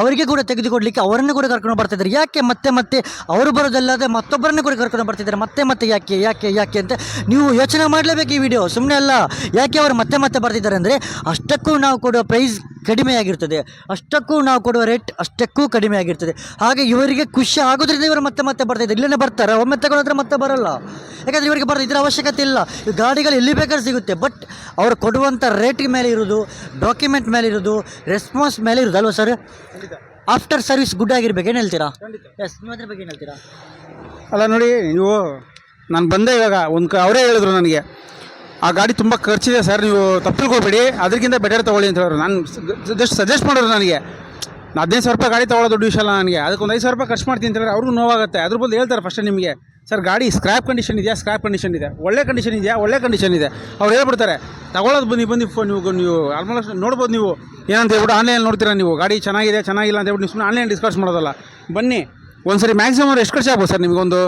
ಅವರಿಗೆ ಕೂಡ ತೆಗೆದುಕೊಡ್ಲಿಕ್ಕೆ ಅವರನ್ನು ಕೂಡ ಕರ್ಕೊಂಡು ಬರ್ತಿದ್ದಾರೆ ಯಾಕೆ ಮತ್ತೆ ಮತ್ತೆ ಅವರು ಬರೋದಲ್ಲದೆ ಮತ್ತೊಬ್ಬರನ್ನು ಕೂಡ ಕರ್ಕೊಂಡು ಬರ್ತಿದ್ದಾರೆ ಮತ್ತೆ ಮತ್ತೆ ಯಾಕೆ ಯಾಕೆ ಯಾಕೆ ಅಂತ ನೀವು ಯೋಚನೆ ಮಾಡಲೇಬೇಕು ಈ ವಿಡಿಯೋ ಸುಮ್ಮನೆ ಅಲ್ಲ. ಯಾಕೆ ಅವರು ಮತ್ತೆ ಮತ್ತೆ ಬರ್ತಿದ್ದಾರೆ ಅಂದರೆ ಅಷ್ಟಕ್ಕೂ ನಾವು ಕೊಡೋ ಪ್ರೈಸ್ ಕಡಿಮೆಯಾಗಿರ್ತದೆ. ಅಷ್ಟಕ್ಕೂ ನಾವು ಕೊಡುವ ರೇಟ್ ಅಷ್ಟಕ್ಕೂ ಕಡಿಮೆಯಾಗಿರ್ತದೆ. ಹಾಗೆ ಇವರಿಗೆ ಖುಷಿ ಆಗೋದ್ರಿಂದ ಇವರು ಮತ್ತೆ ಮತ್ತೆ ಬರ್ತಾಯಿದ್ದಾರೆ ಇಲ್ಲೇ ಬರ್ತಾರೆ. ಒಮ್ಮೆ ತಗೊಳ್ಳೋದ್ರೆ ಮತ್ತೆ ಬರಲ್ಲ. ಯಾಕಂದರೆ ಇವರಿಗೆ ಬರೋದು ಇದರ ಅವಶ್ಯಕತೆ ಇಲ್ಲ. ಗಾಡಿಗಳು ಎಲ್ಲಿ ಬೇಕಾದ್ರೂ ಸಿಗುತ್ತೆ. ಬಟ್ ಅವರು ಕೊಡುವಂಥ ರೇಟ್ ಮೇಲೆ ಇರೋದು ಡಾಕ್ಯುಮೆಂಟ್ ಮೇಲೆ ಇರೋದು ರೆಸ್ಪಾನ್ಸ್ ಮೇಲೆ ಇರೋದು. ಅಲ್ವಾ ಸರ್ ಆಫ್ಟರ್ ಸರ್ವಿಸ್ ಗುಡ್ ಆಗಿರ್ಬೇಕು. ಏನು ಹೇಳ್ತೀರಾ? ಎಸ್ ನೀವು ಅದ್ರ ಬಗ್ಗೆ ಏನು ಹೇಳ್ತೀರಾ? ಅಲ್ಲ ನೋಡಿ ನೀವು ನಾನು ಬಂದೆ ಇವಾಗ. ಒಂದು ಕ ಅವರೇ ಹೇಳಿದ್ರು ನನಗೆ. ಆ ಗಾಡಿ ತುಂಬ ಖರ್ಚಿದೆ ಸರ್, ನೀವು ತಪ್ಪಲ್ಕೋಬೇಡಿ ಅದಕ್ಕಿಂತ ಬೆಟರ್ ತೊಗೊಳ್ಳಿ ಅಂತ ಹೇಳಿದ್ರು ನಾನು ಜಸ್ಟ್ ಸಜೆಸ್ಟ್ ಮಾಡೋರು ನನಗೆ. ಹದಿನೈದು ಸಾವಿರ ರೂಪಾಯಿ ಗಾಡಿ ತೊಗೊಳ್ಳೋ ದುಡ್ಡು ವಿಷಯ ಅಲ್ಲ ನನಗೆ. ಅದಕ್ಕೊಂದು ಐದು ಸಾವಿರ ರೂಪಾಯಿ ಖರ್ಚು ಮಾಡ್ತೀನಿ ಅಂತ ಹೇಳಿದ್ರೆ ಅವ್ರಿಗೂ ನೋವಾಗುತ್ತೆ. ಅದ್ರ ಬದಲು ಹೇಳ್ತಾರೆ ಫಸ್ಟ್ ನಿಮಗೆ, ಸರ್, ಗಾಡಿ ಸ್ಕ್ರ್ಯಾಪ್ ಕಂಡೀಷನ್ ಇದೆಯಾ? ಸ್ಕ್ರ್ಯಾಪ್ ಕಂಡೀಷನ್ ಇದೆ. ಒಳ್ಳೆ ಕಂಡೀಷನ್ ಇದೆಯಾ? ಒಳ್ಳೆ ಕಂಡೀಷನ್ ಇದೆ. ಅವ್ರು ಹೇಳ್ಬಿಡ್ತಾರೆ, ತಗೊಳ್ಳೋದು ಬನ್ನಿ ಬಂದು ಫೋನ್ ನೀವು ನೀವು ಆಲ್ಮೋಸ್ಟ್ ನೋಡ್ಬೋದು ನೀವು. ಏನಂತ ಹೇಳ್ಬಿಟ್ಟು ಆನ್ಲೈನ್ ನೋಡ್ತೀರಾ ನೀವು? ಗಾಡಿ ಚೆನ್ನಾಗಿದೆ, ಚೆನ್ನಾಗಿಲ್ಲ ಅಂತ ಹೇಳ್ಬಿಟ್ಟು ನೀವು ಸುಮ್ಮನೆ ಆನ್ಲೈನ್ ಡಿಸ್ಕಸ್ ಮಾಡೋದಲ್ಲ. ಬನ್ನಿ ಒಂದು ಸರಿ ಮ್ಯಾಕ್ಸಿಮಮ್ ಎಷ್ಟು ಖರ್ಚು ಆಗ್ಬೋದು ಸರ್ ನಿಮಗೊಂದು?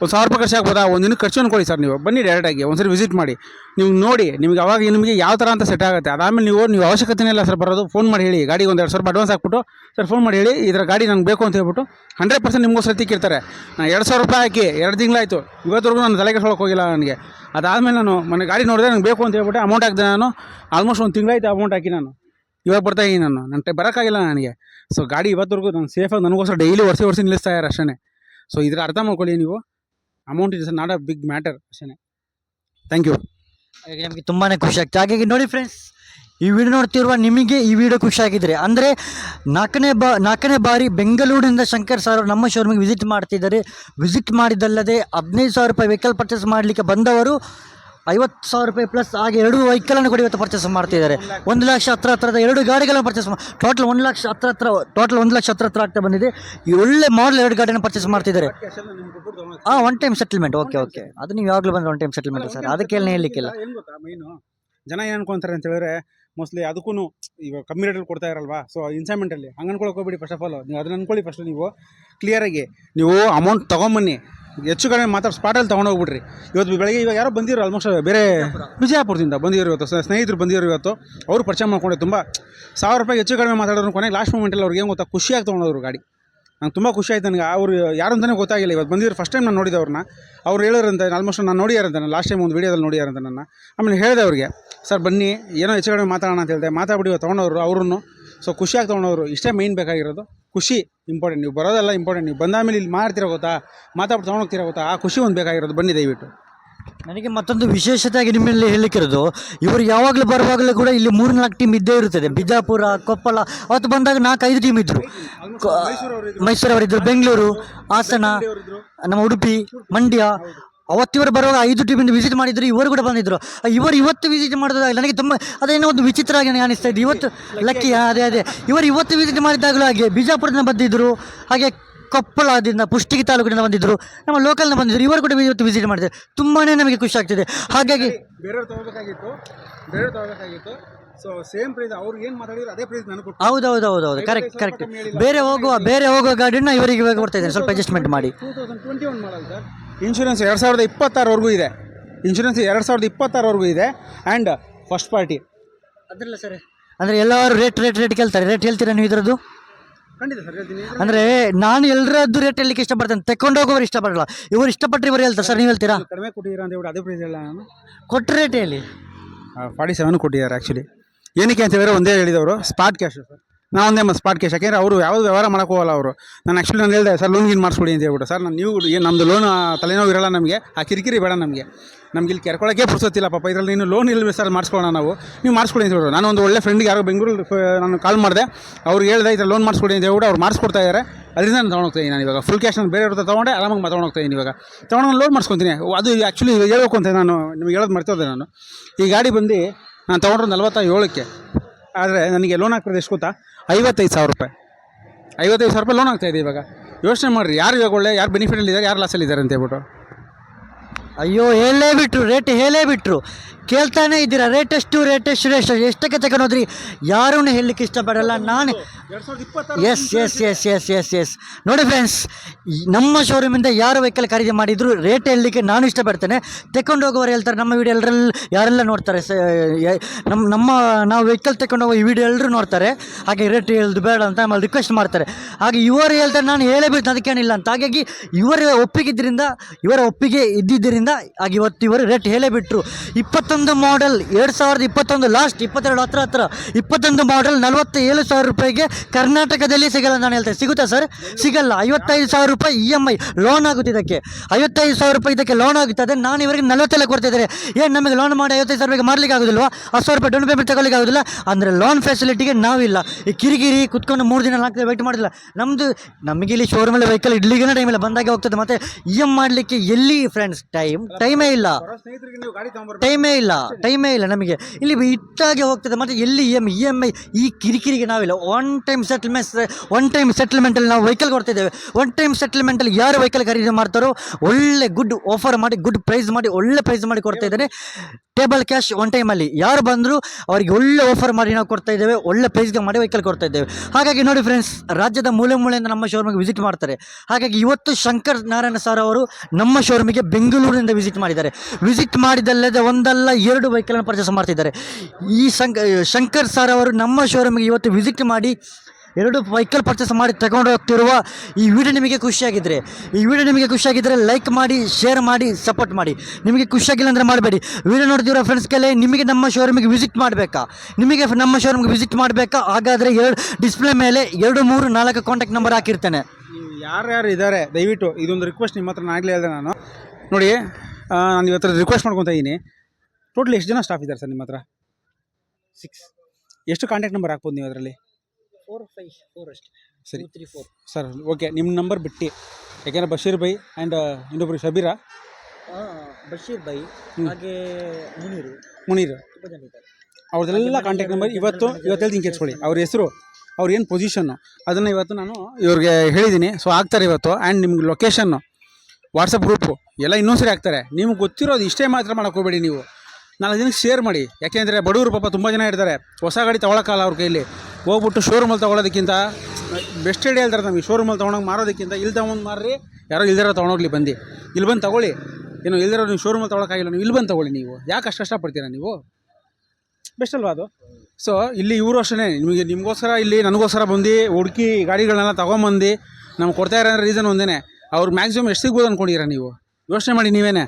ಒಂದು ಸಾವಿರ ರೂಪಾಯಿ ಖರ್ಚು ಆಗ್ಬೋದಾ? ಒಂದು ದಿನಕ್ಕೆ ಖರ್ಚು ಅನ್ಕೊಳ್ಳಿ ಸರ್ ನೀವು. ಬನ್ನಿ ಡೈರೆಕ್ಟಾಗಿ ಒಂದ್ಸರಿ ವಿಸಿಟ್ ಮಾಡಿ. ನೀವು ನೋಡಿ, ನಿಮಗೆ ಅವಾಗ ನಿಮಗೆ ಯಾವ ಥರ ಅಂತ ಸೆಟ್ ಆಗುತ್ತೆ. ಅದಾದಮೇಲೆ ನೀವು ನೀವು ಅವಶ್ಯಕತೆನೇ ಇಲ್ಲ ಸರ್ ಬರೋದು. ಫೋನ್ ಮಾಡಿ ಹೇಳಿ. ಗಾಡಿಗೆ ಒಂದು ಎರಡು ಸಾವಿರ ಅಡ್ವಾನ್ಸ್ ಹಾಕ್ಬಿಟ್ಟು, ಸರ್ ಫೋನ್ ಮಾಡಿ ಹೇಳಿ. ಇದರ ಗಾಡಿ ನಂಗೆ ಬೇಕು ಅಂತ ಹೇಳ್ಬಿಟ್ಟು ಹಂಡ್ರೆಡ್ ಪರ್ಸೆಂಟ್ ನಿಮಗೋಸ್ಕರ ತಿಕ್ಕಿರ್ತಾರೆ. ನಾನು ಎರಡು ಸಾವಿರ ರೂಪಾಯಿ ಹಾಕಿ, ಎರಡು ತಿಂಗಳಾಯಿತು. ಇವತ್ತರೆಗೂ ನಾನು ತಲೆಗೆ ಕೆಡ್ಸ್ಕೊಳಕ್ಕೆ ಹೋಗಿಲ್ಲ ನನಗೆ. ಅದಾದಮೇಲೆ ನಾನು ಮನೆ ಗಾಡಿ ನೋಡಿದೆ ನಂಗೆ ಬೇಕು ಅಂತ ಹೇಳ್ಬಿಟ್ಟು ಅಮೌಂಟ್ ಹಾಕಿದೆ ನಾನು. ಆಲ್ಮೋಸ್ಟ್ ಒಂದು ತಿಂಗಳಾಯ್ತು ಅಮೌಂಟ್ ಹಾಕಿ ನಾನು. ಇವಾಗ ಬರ್ತಾ ಇದ್ದೀನಿ ನಾನು. ನನ್ನ ಟೈ ಬರೋಕ್ಕಾಗಿಲ್ಲ ನನಗೆ. ಸೊ ಗಾಡಿ ಇವತ್ತರೆಗೂ ನಾನು ಸೇಫಾಗಿ ನನಗೋಸ್ಕರ ಡೈಲಿ ವರ್ಷ ವರ್ಷ ನಿಲ್ಲಿಸ್ತಾ ಇದ್ದಾರೆ ಅಷ್ಟೇ ಸೊ ಇದರ ಅರ್ಥ ಮಾಡ್ಕೊಳ್ಳಿ ನೀವು. Amount is not a big matter ಅಷ್ಟೇ ಥ್ಯಾಂಕ್ ಯು ಹಾಗಾಗಿ ನಮಗೆ ತುಂಬಾ ಖುಷಿ ಆಗ್ತದೆ ಹಾಗಾಗಿ ನೋಡಿ ಫ್ರೆಂಡ್ಸ್ ಈ ವಿಡಿಯೋ ನೋಡ್ತಿರುವ ನಿಮಗೆ ಈ ವಿಡಿಯೋ ಖುಷಿಯಾಗಿದ್ದರೆ ಅಂದರೆ ನಾಲ್ಕನೇ ಬಾ, ನಾಲ್ಕನೇ ಬಾರಿ ಬೆಂಗಳೂರಿನಿಂದ ಶಂಕರ್ ಸರ್ ನಮ್ಮ ಶೋರೂಮಿಗೆ ವಿಸಿಟ್ ಮಾಡ್ತಿದ್ದಾರೆ. ವಿಸಿಟ್ ಮಾಡಿದ್ದಲ್ಲದೆ ಹದಿನೈದು ಸಾವಿರ ರೂಪಾಯಿ ವೆಹಿಕಲ್ ಪರ್ಚೇಸ್ ಮಾಡಲಿಕ್ಕೆ ಬಂದವರು ಐವತ್ತು ಸಾವಿರ ರೂಪಾಯಿ ಪ್ಲಸ್ ಹಾಗೆ ಎರಡು ವೆಹಿಕಲನ್ನು ಕೂಡ ಇವತ್ತು ಪರ್ಚೇಸ್ ಮಾಡ್ತಿದ್ದಾರೆ ಒಂದು ಲಕ್ಷ ಹತ್ರ ಹತ್ರದ ಎರಡು ಗಾಡಿಗಳನ್ನು ಪರ್ಚೇಸ್ ಟೋಟಲ್ ಒಂದು ಲಕ್ಷ ಹತ್ರ ಹತ್ರ ಟೋಟಲ್ ಒಂದು ಲಕ್ಷ ಹತ್ರ ಹತ್ರ ಆಗ್ತಾ ಬಂದಿದೆ. ಈ ಒಳ್ಳೆ ಮಾಡಲ್ ಎರಡು ಗಾಡಿಯನ್ನು ಪರ್ಚೇಸ್ ಮಾಡ್ತಿದ್ದಾರೆ ಹಾಂ one time settlement okay okay ಅದು ನೀವು ಯಾವಾಗಲೂ ಬಂದರೆ ಒನ್ ಟೈಮ್ ಸೆಟಲ್ಮೆಂಟ್ ಸರ್. ಅದಕ್ಕೆ ಹೇಳಲಿಕ್ಕಿಲ್ಲ. ಜನ ಏನು ಅನ್ಕೊಂತಾರೆ ಅಂತ ಹೇಳಿದ್ರೆ ಮೋಸ್ಟ್ಲಿ ಅದಕ್ಕೂ ಇವಾಗ ಕಮ್ಮಿ ರೇಟಲ್ಲಿ ಕೊಡ್ತಾ ಇರಲ್ವಾ? ಸೊ ಇನ್ಸ್ಟಾಲ್ಮೆಂಟಲ್ಲಿ ಹಂಗೆ ಅನ್ಕೊಳಕ್ಕೆ ಹೋಗ್ಬಿಡಿ ಫಸ್ಟ್ ಆಫ್ ಆಲ್ ನೀವು ಅದನ್ನ ಅನ್ಕೊಳ್ಳಿ ಫಸ್ಟ್ ನೀವು. ಕ್ಲಿಯರಾಗಿ ನೀವು ಅಮೌಂಟ್ ತೊಗೊಂಬನ್ನಿ. ಹೆಚ್ಚು ಕಡಿಮೆ ಮಾತಾಡಿ ಸ್ಪಾಟಲ್ಲಿ ತೊಗೊಂಡೋಗ್ಬಿಡ್ರಿ ಇವತ್ತು ಬೆಳಗ್ಗೆ ಇವಾಗ ಯಾರೋ ಬಂದಿರೋ ಆಲ್ಮೋಸ್ಟ್ ಬೇರೆ ವಿಜಯಪುರದಿಂದ ಬಂದಿರೋ ಇವತ್ತು ಸ್ನೇಹಿತರು ಬಂದಿರೋ ಇವತ್ತು, ಅವರು ಪರಿಚಯ ಮಾಡ್ಕೊಂಡೆ ತುಂಬ. ಸಾವಿರ ರೂಪಾಯಿ ಹೆಚ್ಚು ಕಡಿಮೆ ಮಾತಾಡೋರು ಕೊನೆಗೆ ಲಾಸ್ಟ್ ಮೂಮೆಂಟಲ್ಲಿ ಅವ್ರಿಗೆ ಏನು ಗೊತ್ತಾ, ಖುಷಿಯಾಗಿ ತೊಗೊಂಡೋದ್ರು ಗಾಡಿ. ನಂಗೆ ತುಂಬ ಖುಷಿ ಆಯ್ತು ನನಗೆ. ಅವರು ಯಾರು ಅಂತಲೇ ಗೊತ್ತಾಗಿಲ್ಲ. ಇವತ್ತು ಬಂದಿರೋ ಫಸ್ಟ್ ಟೈಮ್ ನಾನು ನೋಡಿದೆ ಅವ್ರನ್ನ. ಅವ್ರು ಹೇಳೋರಂತೆ ಆಲ್ಮೋಸ್ಟ್ ನಾನು ನೋಡಿಯಾರಂತೆ ನಾನು ಲಾಸ್ಟ್ ಟೈಮ್ ಒಂದು ವೀಡಿಯೋದಲ್ಲಿ ನೋಡಿಯಾರಂತೆ ನನ್ನ ಆಮೇಲೆ ಹೇಳಿದೆ ಅವ್ರಿಗೆ, ಸರ್ ಬನ್ನಿ, ಏನೋ ಹೆಚ್ಚು ಕಡಿಮೆ ಮಾತಾಡೋಣ ಅಂತ ಹೇಳಿದೆ. ಮಾತಾಡ್ಬಿಡಿ ಇವತ್ತು ತೊಗೊಂಡವ್ರು ಅವ್ರನ್ನು. ಸೊ ಖುಷಿಯಾಗಿ ತೊಗೊಂಡವರು ಇಷ್ಟೇ ಮೈನ್ ಬೇಕಾಗಿರೋದು. ಖುಷಿ ಇಂಪಾರ್ಟೆಂಟ್ ನೀವು ಬರೋದೆಲ್ಲ ಇಂಪಾರ್ಟೆಂಟ್ ನೀವು ಬಂದ ಮೇಲೆ ಇಲ್ಲಿ ಮಾಡ್ತಿರೋ ಗೊತ್ತಾ? ಮಾತಾಡ್ಬಿಟ್ಟು ತೊಗೊಂಡೋಗ್ತಿರೋ ಗೊತ್ತಾ? ಆ ಖುಷಿ ಒಂದು ಬೇಕಾಗಿರೋದು. ಬನ್ನಿ ದಯವಿಟ್ಟು. ನನಗೆ ಮತ್ತೊಂದು ವಿಶೇಷತೆಯಾಗಿ ನಿಮ್ಮಲ್ಲಿ ಹೇಳಿಕ್ಕಿರೋದು ಇವರು ಯಾವಾಗಲೂ ಬರುವಾಗಲೂ ಕೂಡ ಇಲ್ಲಿ ಮೂರು ನಾಲ್ಕು ಟೀಮ್ ಇದ್ದೇ ಇರುತ್ತದೆ. ಬಿಜಾಪುರ ಕೊಪ್ಪಳ ಅವತ್ತು ಬಂದಾಗ ನಾಲ್ಕೈದು ಟೀಮ್ ಇದ್ದರು ಮೈಸೂರವರಿದ್ದರು ಬೆಂಗಳೂರು ಹಾಸನ ನಮ್ಮ ಉಡುಪಿ ಮಂಡ್ಯ ಅವತ್ತಿವರು ಬರುವಾಗ ಐದು ಟೀಮಿಂದ ವಿಸಿಟ್ ಮಾಡಿದ್ರು ಇವರು ಕೂಡ ಬಂದಿದ್ರು. ಇವರು ಇವತ್ತು ವಿಸಿಟ್ ಮಾಡಿದಾಗ ನನಗೆ ತುಂಬ ಅದೇನೋ ಒಂದು ವಿಚಿತ್ರ ಆಗಿ ನನಗೆ ಅನಿಸ್ತಾ ಇದೆ ಇವತ್ತು ಲಕ್ಕಿ ಅದೇ ಅದೇ. ಇವರು ಇವತ್ತು ವಿಸಿಟ್ ಮಾಡಿದಾಗಲೂ ಹಾಗೆ ಬಿಜಾಪುರದಿಂದ ಬಂದಿದ್ದರು ಹಾಗೆ ಕೊಪ್ಪಳದಿಂದ ಪುಷ್ಟಿಗೆ ತಾಲೂಕಿನಿಂದ ಬಂದಿದ್ದರು ನಮ್ಮ ಲೋಕಲ್ನ ಬಂದಿದ್ದರು ಇವರು ಕೂಡ ಇವತ್ತು ವಿಸಿಟ್ ಮಾಡಿದ್ದಾರೆ ತುಂಬಾ ನಮಗೆ ಖುಷಿ ಆಗ್ತಿದೆ. ಹಾಗಾಗಿ ಬೇರೆಯವ್ರು ತಗೋಬೇಕಾಗಿತ್ತು. ಬೇರೆಯವ್ರು ತಗೋಬೇಕಾಗಿತ್ತು. ಸೊ ಸೇಮ್ ಪ್ರೈಸ್ ಅವ್ರು ಏನು ಮಾತಾಡಿದ್ರು ಅದೇ ಪ್ರೈಸ್ ನನಗೆ ಕೊಟ್ಟು ಹೌದು ಹೌದು ಹೌದು ಹೌದು ಕರೆಕ್ಟ್ ಕರೆಕ್ಟ್ ಬೇರೆ ಹೋಗುವ ಬೇರೆ ಹೋಗುವ ಗಾಡಿನ ಇವರಿಗೆ ಇವಾಗ ಕೊಡ್ತಾ ಇದ್ದಾರೆ ಸ್ವಲ್ಪ ಅಡ್ಜಸ್ಟ್ಮೆಂಟ್ ಮಾಡಿ. Two thousand twenty one model sir. Insurance ಎರಡು ಸಾವಿರದ ಇಪ್ಪತ್ತಾರವರೆಗೂ ಇದೆ. ಇನ್ಶೂರೆನ್ಸ್ ಎರಡು ಸಾವಿರದ ಇಪ್ಪತ್ತಾರವರೆಗೂ ಇದೆ. ಆ್ಯಂಡ್ ಫಸ್ಟ್ ಪಾರ್ಟಿ ಅದ್ರಲ್ಲ ಸರ್ ಅಂದರೆ ಎಲ್ಲರೂ ರೇಟ್ ರೇಟ್ ರೇಟ್ ಕೇಳ್ತಾರೆ. ರೇಟ್ ಹೇಳ್ತೀರಾ ನೀವು ಇದರದ್ದು? ಖಂಡಿತ ಸರ್ ಹೇಳ್ತೀನಿ. ಅಂದರೆ ನಾನು ಎಲ್ಲರದ್ದು ರೇಟ್ ಹೇಳಲಿಕ್ಕೆ ಇಷ್ಟಪಡ್ತೇನೆ. ತೆಕೊಂಡೋಗೋರು ಇಷ್ಟಪಡಲ್ಲ ಇವರು ಇಷ್ಟಪಟ್ಟರೆ ಇವರು ಹೇಳ್ತಾರೆ ಸರ್ ನೀವು ಹೇಳ್ತೀರಾ? ಕಡಿಮೆ ಕೊಟ್ಟಿದ್ದೀರಾ ಅಂತ ಹೇಳಿ ಅದೇ ಪ್ರೈಸ್ ಹೇಳ ನಾನು. ಕೊಟ್ಟ ರೇಟ್ ಹೇಳಿ. ಫಾರ್ಟಿ ಸೆವೆನ್ ಕೊಟ್ಟಿದ್ದಾರೆ ಆ್ಯಕ್ಚುಲಿ ಏನಕ್ಕೆ ಅಂತ ಹೇಳಿದ್ರೆ ಒಂದೇ ಹೇಳಿದವರು ಸ್ಪಾಟ್ ಕ್ಯಾಶು ಸರ್ ನಾ ಒಂದೇ ಮತ್ತು ಸ್ಪಾಟ್ ಕ್ಯಾಶ್ ಯಾಕೆಂದರೆ ಅವರು ಯಾವುದು ವ್ಯವಹಾರ ಮಾಡೋಕೆ ಹೋಗಲ್ಲ ಅವರು. ನಾನು ಆ್ಯಕ್ಚುಲಿ ನಾನು ಹೇಳಿದೆ, ಸರ್ ಲೋನ್ ಗೀನ್ ಮಾಡಿಸ್ಕೊಡಿ ಅಂತ ಹೇಳ್ಬಿಟ್ಟು. ಸರ್, ನಾನು ನೀವು ಏನು ನಮ್ಮದು ಲೋನ್ ತಲೆನೋವು ಇರಲ್ಲ ನಮಗೆ. ಆ ಕಿರಿಕಿರಿ ಬೇಡ ನಮಗೆ. ನಮ್ಗೆ ಇಲ್ಲಿ ಕೆರ್ಕೊಳ್ಳೋಕ್ಕೆ ಪುರ್ಸೊತ್ತಿಲ್ಲ ಪಾಪ. ಇದರಲ್ಲಿ ನೀನು ಲೋನ್ ಇಲ್ಲವೇ ಸರ್, ಮಾಡಿಸ್ಕೊಳ್ಳೋಣ ನಾವು. ನೀವು ಮಾಡಿಸ್ಕೊಡಿ ಅಂತ ಹೇಳಿದ್ರು ನಾನು ಒಂದು ಒಳ್ಳೆ ಫ್ರೆಂಡ್ಗೆ ಯಾರೋ ಬೆಂಗಳೂರು ನಾನು ಕಾಲ್ ಮಾಡಿದೆ. ಅವ್ರು ಹೇಳಿದೆ ಇದ್ರೆ ಲೋನ್ ಮಾಡಿಸ್ಕೊಡಿ ಅಂತ ಹೇಳ್ಬಿಟ್ಟು ಅವ್ರು ಮಾಡಿಸ್ಕೊಡ್ತಾ ಇದ್ದಾರೆ ಅದರಿಂದ ನಾನು ತೊಗೊಂಡೋಗ್ತೀನಿ ನಾನು ಇವಾಗ. ಫುಲ್ ಕ್ಯಾಶ್ ನಾನು ಬೇರೆ ಅವ್ರ ತೊಗೊಂಡೆ, ಆರಾಮಾಗಿ ತೊಗೊಂಡೋಗ್ತಾ ಇದ್ದೀನಿ ಇವಾಗ. ತೊಗೊಂಡು ನಾನು ಲೋನ್ ಮಾಡಿಸ್ಕೊತೀನಿ. ಅದು ಆ್ಯಕ್ಚುಲಿ ಹೇಳ್ಬೇಕು ಅಂತ ನಾನು, ನಿಮಗೆ ಹೇಳೋದು ಮರ್ತೋದೆ ನಾನು. ಈ ಗಾಡಿ ಬಂದು ನಾನು ತೊಗೊಂಡ್ರು ನಲ್ವತ್ತ ಏಳಕ್ಕೆ ಆದರೆ ನನಗೆ ಲೋನ್ ಹಾಕ್ಬೋದು ಎಷ್ಟು ಗೊತ್ತಾ? ಐವತ್ತೈದು ಸಾವಿರ ರೂಪಾಯಿ. ಐವತ್ತೈದು ಸಾವಿರ ರೂಪಾಯಿ ಲೋನ್ ಆಗ್ತಾಯಿದೆ ಇವಾಗ. ಯೋಚನೆ ಮಾಡಿರಿ, ಯಾರು ಇವಾಗ ಒಳ್ಳೆ, ಯಾರು ಬೆನಿಫಿಟಲ್ಲಿದ್ದಾರೆ ಯಾರು ಲಾಸಲ್ಲಿದ್ದಾರೆ ಅಂತ ಹೇಳ್ಬಿಟ್ಟು. ಅಯ್ಯೋ, ಹೇಳೇ ಬಿಟ್ಟರು ರೇಟ್ ಹೇಳೇ ಬಿಟ್ರು. ಕೇಳ್ತಾನೆ ಇದ್ದೀರಾ? ರೇಟ್ ಎಷ್ಟು ರೇಟ್ ಎಷ್ಟು ರೇಟ್ ಎಷ್ಟು ಎಷ್ಟಕ್ಕೆ ತಗೊಂಡೋದ್ರಿ ಯಾರೂ ಹೇಳಲಿಕ್ಕೆ ಇಷ್ಟಪಡಲ್ಲ. ನಾನು yes yes yes yes yes yes ನೋಡಿ ಫ್ರೆಂಡ್ಸ್ ನಮ್ಮ ಶೋರೂಮಿಂದ ಯಾರು ವೆಹಿಕಲ್ ಖರೀದಿ ಮಾಡಿದ್ರು ರೇಟ್ ಹೇಳಲಿಕ್ಕೆ ನಾನು ಇಷ್ಟಪಡ್ತೇನೆ. ತೆಕೊಂಡು ಹೋಗೋರು ಹೇಳ್ತಾರೆ, ನಮ್ಮ ವಿಡಿಯೋ ಎಲ್ಲರಲ್ಲಿ ಯಾರೆಲ್ಲ ನೋಡ್ತಾರೆ ನಮ್ಮ ನಮ್ಮ ನಾವು ವೆಹಿಕಲ್ ತಗೊಂಡು ಹೋಗಿ ಈ ವಿಡಿಯೋ ಎಲ್ಲರೂ ನೋಡ್ತಾರೆ. ಹಾಗೆ ರೇಟ್ ಹೇಳೋದು ಬೇಡ ಅಂತ ಆಮೇಲೆ ರಿಕ್ವೆಸ್ಟ್ ಮಾಡ್ತಾರೆ. ಹಾಗೆ ಇವರು ಹೇಳ್ತಾರೆ, ನಾನು ಹೇಳೇ ಬಿಡ್ತು ಅದಕ್ಕೇನಿಲ್ಲ ಅಂತ. ಹಾಗಾಗಿ ಇವರ ಒಪ್ಪಿಗಿದ್ದರಿಂದ ಇವರ ಒಪ್ಪಿಗೆ ಇದ್ದಿದ್ದರಿಂದ ಹಾಗೆ ಇವತ್ತು ಇವರು ರೇಟ್ ಹೇಳೇ ಬಿಟ್ಟರು ಇಪ್ಪತ್ತೊಂದು ಮಾಡೆಲ್ ಎರಡು ಸಾವಿರದ ಇಪ್ಪತ್ತೊಂದು ಲಾಸ್ಟ್ ಇಪ್ಪತ್ತೆರಡು ಹತ್ರ ಹತ್ರ ಇಪ್ಪತ್ತೊಂದು ಮಾಡೆಲ್ ನಲವತ್ತ ಏಳು ಸಾವಿರ ರೂಪಾಯಿಗೆ ಕರ್ನಾಟಕದಲ್ಲಿ ಸಿಗಲ್ಲ ನಾನು ಹೇಳ್ತೇನೆ. ಸಿಗುತ್ತಾ ಸರ್ ಸಿಗಲ್ಲ. ಐವತ್ತೈದು ಸಾವಿರ ರೂಪಾಯಿ ಇ ಎಂ ಐ ಲೋನ್ ಆಗುತ್ತೆ ಇದಕ್ಕೆ. ಐವತ್ತೈದು ಸಾವಿರ ರೂಪಾಯಿ ಇದಕ್ಕೆ ಲೋನ್ ಆಗುತ್ತದೆ ನಾನು ಇವರಿಗೆ ನಲವತ್ತೆಲ್ಲ ಕೊಡ್ತಿದ್ದಾರೆ. ಏನು ನಮಗೆ ಲೋನ್ ಮಾಡಿ ಐವತ್ತೈದು ಸಾವಿರ ರೂಪಾಯಿ ಮಾಡಲಿಕ್ಕೆ ಆಗೋದಿಲ್ವಾ? ಹತ್ತು ಸಾವಿರ ರೂಪಾಯಿ ಡೌನ್ ಪೇಮೆಂಟ್ ತಗೊಳ್ಳಿಕ್ಕೆ ಆಗೋದಿಲ್ಲ. ಅಂದರೆ ಲೋನ್ ಫೆಸಿಲಿಟಿಗೆ ನಾವಿಲ್ಲ. ಈ ಕಿರಿಕಿರಿ ಕುತ್ಕೊಂಡು ಮೂರು ದಿನ ನಾಲ್ಕು ದಿನ ವೆಯ್ಟ್ ಮಾಡಿಲ್ಲ ನಮ್ಮದು ನಮಗೆ ಇಲ್ಲಿ ಶೋರೂಮಲ್ಲಿ ವೆಹಿಕಲ್ ಇಡ್ಲಿಕ್ಕೆ ಟೈಮ್ ಇಲ್ಲ. ಬಂದಾಗ ಹೋಗ್ತದೆ. ಮತ್ತೆ ಇ ಎಂ ಮಾಡಲಿಕ್ಕೆ ಎಲ್ಲಿ ಫ್ರೆಂಡ್ಸ್ ಟೈಮ್ ಟೈಮೇ ಇಲ್ಲ. ಟೈಮೇ ಇಲ್ಲ ಟೈಮೇ ಇಲ್ಲ ನಮಗೆ. ಇಲ್ಲಿ ಇಟ್ಟಾಗೆ ಹೋಗ್ತದೆ, ಮತ್ತೆ ಎಲ್ಲಿ E M E M I ಈ ಕಿರಿಕಿರಿಗೆ ನಾವಿಲ್ಲ. One time settlement one time ಸೆಟಲ್ಮೆಂಟಲ್ಲಿ ನಾವು ವೆಹಿಕಲ್ ಕೊಡ್ತಿದ್ದೇವೆ. ಒನ್ ಟೈಮ್ ಸೆಟಲ್ಮೆಂಟಲ್ಲಿ ಯಾರು ವೆಹಿಕಲ್ ಖರೀದಿ ಮಾಡ್ತಾರೋ, ಒಳ್ಳೆ ಗುಡ್ ಆಫರ್ ಮಾಡಿ ಗುಡ್ ಪ್ರೈಸ್ ಮಾಡಿ, ಒಳ್ಳೆ ಪ್ರೈಸ್ ಮಾಡಿ ಕೊಡ್ತಾ ಇದ್ದಾರೆ ಟೇಬಲ್ ಕ್ಯಾಶ್ ಒನ್ ಟೈಮಲ್ಲಿ ಯಾರು ಬಂದರೂ ಅವರಿಗೆ ಒಳ್ಳೆ ಆಫರ್ ಮಾಡಿ ನಾವು ಕೊಡ್ತಾ ಇದ್ದೇವೆ, ಒಳ್ಳೆ ಪ್ರೈಸ್ಗೆ ಮಾಡಿ ವೆಹಿಕಲ್ ಕೊಡ್ತಾ ಇದ್ದೇವೆ. ಹಾಗಾಗಿ ನೋಡಿ ಫ್ರೆಂಡ್ಸ್ ರಾಜ್ಯದ ಮೂಲೆ ಮೂಲೆಯಿಂದ ನಮ್ಮ ಶೋರೂಮಿಗೆ ವಿಸಿಟ್ ಮಾಡ್ತಾರೆ. ಹಾಗಾಗಿ ಇವತ್ತು ಶಂಕರ್ ನಾರಾಯಣ ಸರ್ ಅವರು ನಮ್ಮ ಶೋರೂಮಿಗೆ ಬೆಂಗಳೂರಿನಿಂದ ವಿಸಿಟ್ ಮಾಡಿದ್ದಾರೆ. ವಿಸಿಟ್ ಮಾಡಿದಲ್ಲದೆ ಒಂದಲ್ಲ ಎರಡು ವೈಕಲ್ ಪರ್ಚೇಸ್ ಮಾಡ್ತಿದ್ದಾರೆ. ಈ ಶಂಕ, ಶಂಕರ್ ಸರ್ ಅವರು ನಮ್ಮ ಶೋರೂಮಿಗೆ ಇವತ್ತು ವಿಸಿಟ್ ಮಾಡಿ ಎರಡು ವೆಹಿಕಲ್ ಪರ್ಚೇಸ್ ಮಾಡಿ ತಗೊಂಡು ಹೋಗ್ತಿರುವ ಈ ವಿಡಿಯೋ ನಿಮಗೆ ಖುಷಿಯಾಗಿದ್ದರೆ ಈ ವಿಡಿಯೋ ನಿಮಗೆ ಖುಷಿಯಾಗಿದ್ದರೆ ಲೈಕ್ ಮಾಡಿ ಶೇರ್ ಮಾಡಿ ಸಪೋರ್ಟ್ ಮಾಡಿ. ನಿಮಗೆ ಖುಷಿಯಾಗಿಲ್ಲ ಅಂದರೆ ಮಾಡಬೇಡಿ. ವಿಡಿಯೋ ನೋಡ್ತಿರೋ ಫ್ರೆಂಡ್ಸ್ಗೆಲ್ಲ ನಿಮಗೆ ನಮ್ಮ ಶೋರೂಮಿಗೆ ವಿಸಿಟ್ ಮಾಡಬೇಕಾ? ನಿಮಗೆ ನಮ್ಮ ಶೋರೂಮ್ಗೆ ವಿಸಿಟ್ ಮಾಡಬೇಕಾ? ಹಾಗಾದರೆ ಎರಡು ಡಿಸ್ಪ್ಲೇ ಮೇಲೆ ಎರಡು, ಮೂರು, ನಾಲ್ಕು ಕಾಂಟ್ಯಾಕ್ಟ್ ನಂಬರ್ ಹಾಕಿರ್ತೇನೆ. ಯಾರ್ಯಾರು ಇದ್ದಾರೆ ದಯವಿಟ್ಟು ಇದೊಂದು ರಿಕ್ವೆಸ್ಟ್ ನಿಮ್ಮ ಹತ್ರ ಆಗಲೇ ಹೇಳಿದೆ ನಾನು. ನೋಡಿ ನಾನು ಇವತ್ತು ರಿಕ್ವೆಸ್ಟ್ ಮಾಡ್ಕೊತಾ ಇದ್ದೀನಿ ಟೋಟಲ್ ಎಷ್ಟು ಜನ ಸ್ಟಾಫ್ ಇದ್ದಾರೆ ಸರ್ ನಿಮ್ಮ ಹತ್ರ ಸಿಕ್ಸ್ ಎಷ್ಟು ಕಾಂಟ್ಯಾಕ್ಟ್ ನಂಬರ್ ಹಾಕ್ಬೋದು ನೀವು ಅದರಲ್ಲಿ? ಫೋರ್ ಫೈವ್ ಫೋರ್ ಅಷ್ಟೇ. ಸರಿ. ತ್ರೀ ಫೋರ್ ಸರ್ ಓಕೆ ನಿಮ್ಮ ನಂಬರ್ ಬಿಟ್ಟು. ಯಾಕೆಂದರೆ ಬಶೀರ್ ಬೈ ಆ್ಯಂಡ್ ಇನ್ನೊಬ್ಬರು ಶಬೀರಾ ಬಶೀರ್ ಬೈ ಹಾಗೆ ಮುನೀರು. ಮುನೀರ್. ತುಂಬ ಜನ ಇದ್ದಾರೆ. ಅವ್ರದ್ದೆಲ್ಲ ಕಾಂಟ್ಯಾಕ್ಟ್ ನಂಬರ್ ಇವತ್ತು ಇವತ್ತು ಹೇಳ್ತೀನಿ ಕೆಚ್ಕೊಳ್ಳಿ ಅವ್ರ ಹೆಸರು ಅವ್ರ ಏನು ಪೊಸಿಷನ್ನು ಅದನ್ನು ಇವತ್ತು ನಾನು ಇವ್ರಿಗೆ ಹೇಳಿದ್ದೀನಿ ಸೊ ಆಗ್ತಾರೆ ಇವತ್ತು. ಆ್ಯಂಡ್ ನಿಮ್ಗೆ ಲೊಕೇಶನ್ನು ವಾಟ್ಸಪ್ ಗ್ರೂಪು ಎಲ್ಲ ಇನ್ನೊಂದು ಸರಿ ಆಗ್ತಾರೆ ನಿಮ್ಗೆ ಗೊತ್ತಿರೋದು ಇಷ್ಟೇ ಮಾತ್ರ ಮಾಡಕ್ಕೆ ಹೋಗಬೇಡಿ ನೀವು. ನಾಲ್ಕು ಜನಕ್ಕೆ ಶೇರ್ ಮಾಡಿ. ಯಾಕೆಂದರೆ ಬಡವರು ಪಾಪ ತುಂಬ ಜನ ಇರ್ತಾರೆ. ಹೊಸ ಗಾಡಿ ತೊಗೊಳಕ್ಕಲ್ಲ ಅವ್ರ ಕೈಯಲ್ಲಿ ಹೋಗ್ಬಿಟ್ಟು ಶೋರೂಮಲ್ಲಿ ತೊಗೊಳೋದಕ್ಕಿಂತ ಬೆಸ್ಟ್ ಐಡಿಯಾ ಹೇಳ್ತಾರೆ ನಮಗೆ. ಶೋರೂಮಲ್ಲಿ ತೊಗೊಂಡೋಗಿ ಮಾರೋದಕ್ಕಿಂತ ಇಲ್ಲಿ ತೊಗೊಂಡು ಮಾರ್ರಿ ಯಾರೋ ಇಲ್ದಿರೋ ತೊಗೊಂಡೋಗ್ಲಿ, ಬಂದು. ಇಲ್ಲಿ ಬಂದು ತಗೊಳ್ಳಿ. ಏನು ಇಲ್ದಿರೋ ನೀವು ಶೋರೂಮಲ್ಲಿ ತೊಗೊಳಕ್ಕಾಗಿಲ್ಲ ನೀವು, ಇಲ್ಲಿ ಬಂದು ತಗೊಳ್ಳಿ ನೀವು. ಯಾಕೆ ಅಷ್ಟು ಕಷ್ಟಪಡ್ತೀರಾ ನೀವು? ಬೆಸ್ಟ್ ಅಲ್ವಾ ಅದು? ಸೊ ಇಲ್ಲಿ ಇವರು ಅಷ್ಟೇ ನಿಮಗೆ ನಿಮಗೋಸ್ಕರ ಇಲ್ಲಿ ನನಗೋಸ್ಕರ ಬಂದು ಹುಡುಕಿ ಗಾಡಿಗಳನ್ನೆಲ್ಲ ತೊಗೊಂಬಂದು ನಮ್ಗೆ ಕೊಡ್ತಾ ಇರೋ ರೀಸನ್ ಒಂದೇ ಅವ್ರು ಮ್ಯಾಕ್ಸಿಮಮ್ ಎಷ್ಟು ಸಿಗ್ಬೋದು ಅಂದ್ಕೊಂಡಿರ ನೀವು? ಯೋಚನೆ ಮಾಡಿ ನೀವೇನೆ.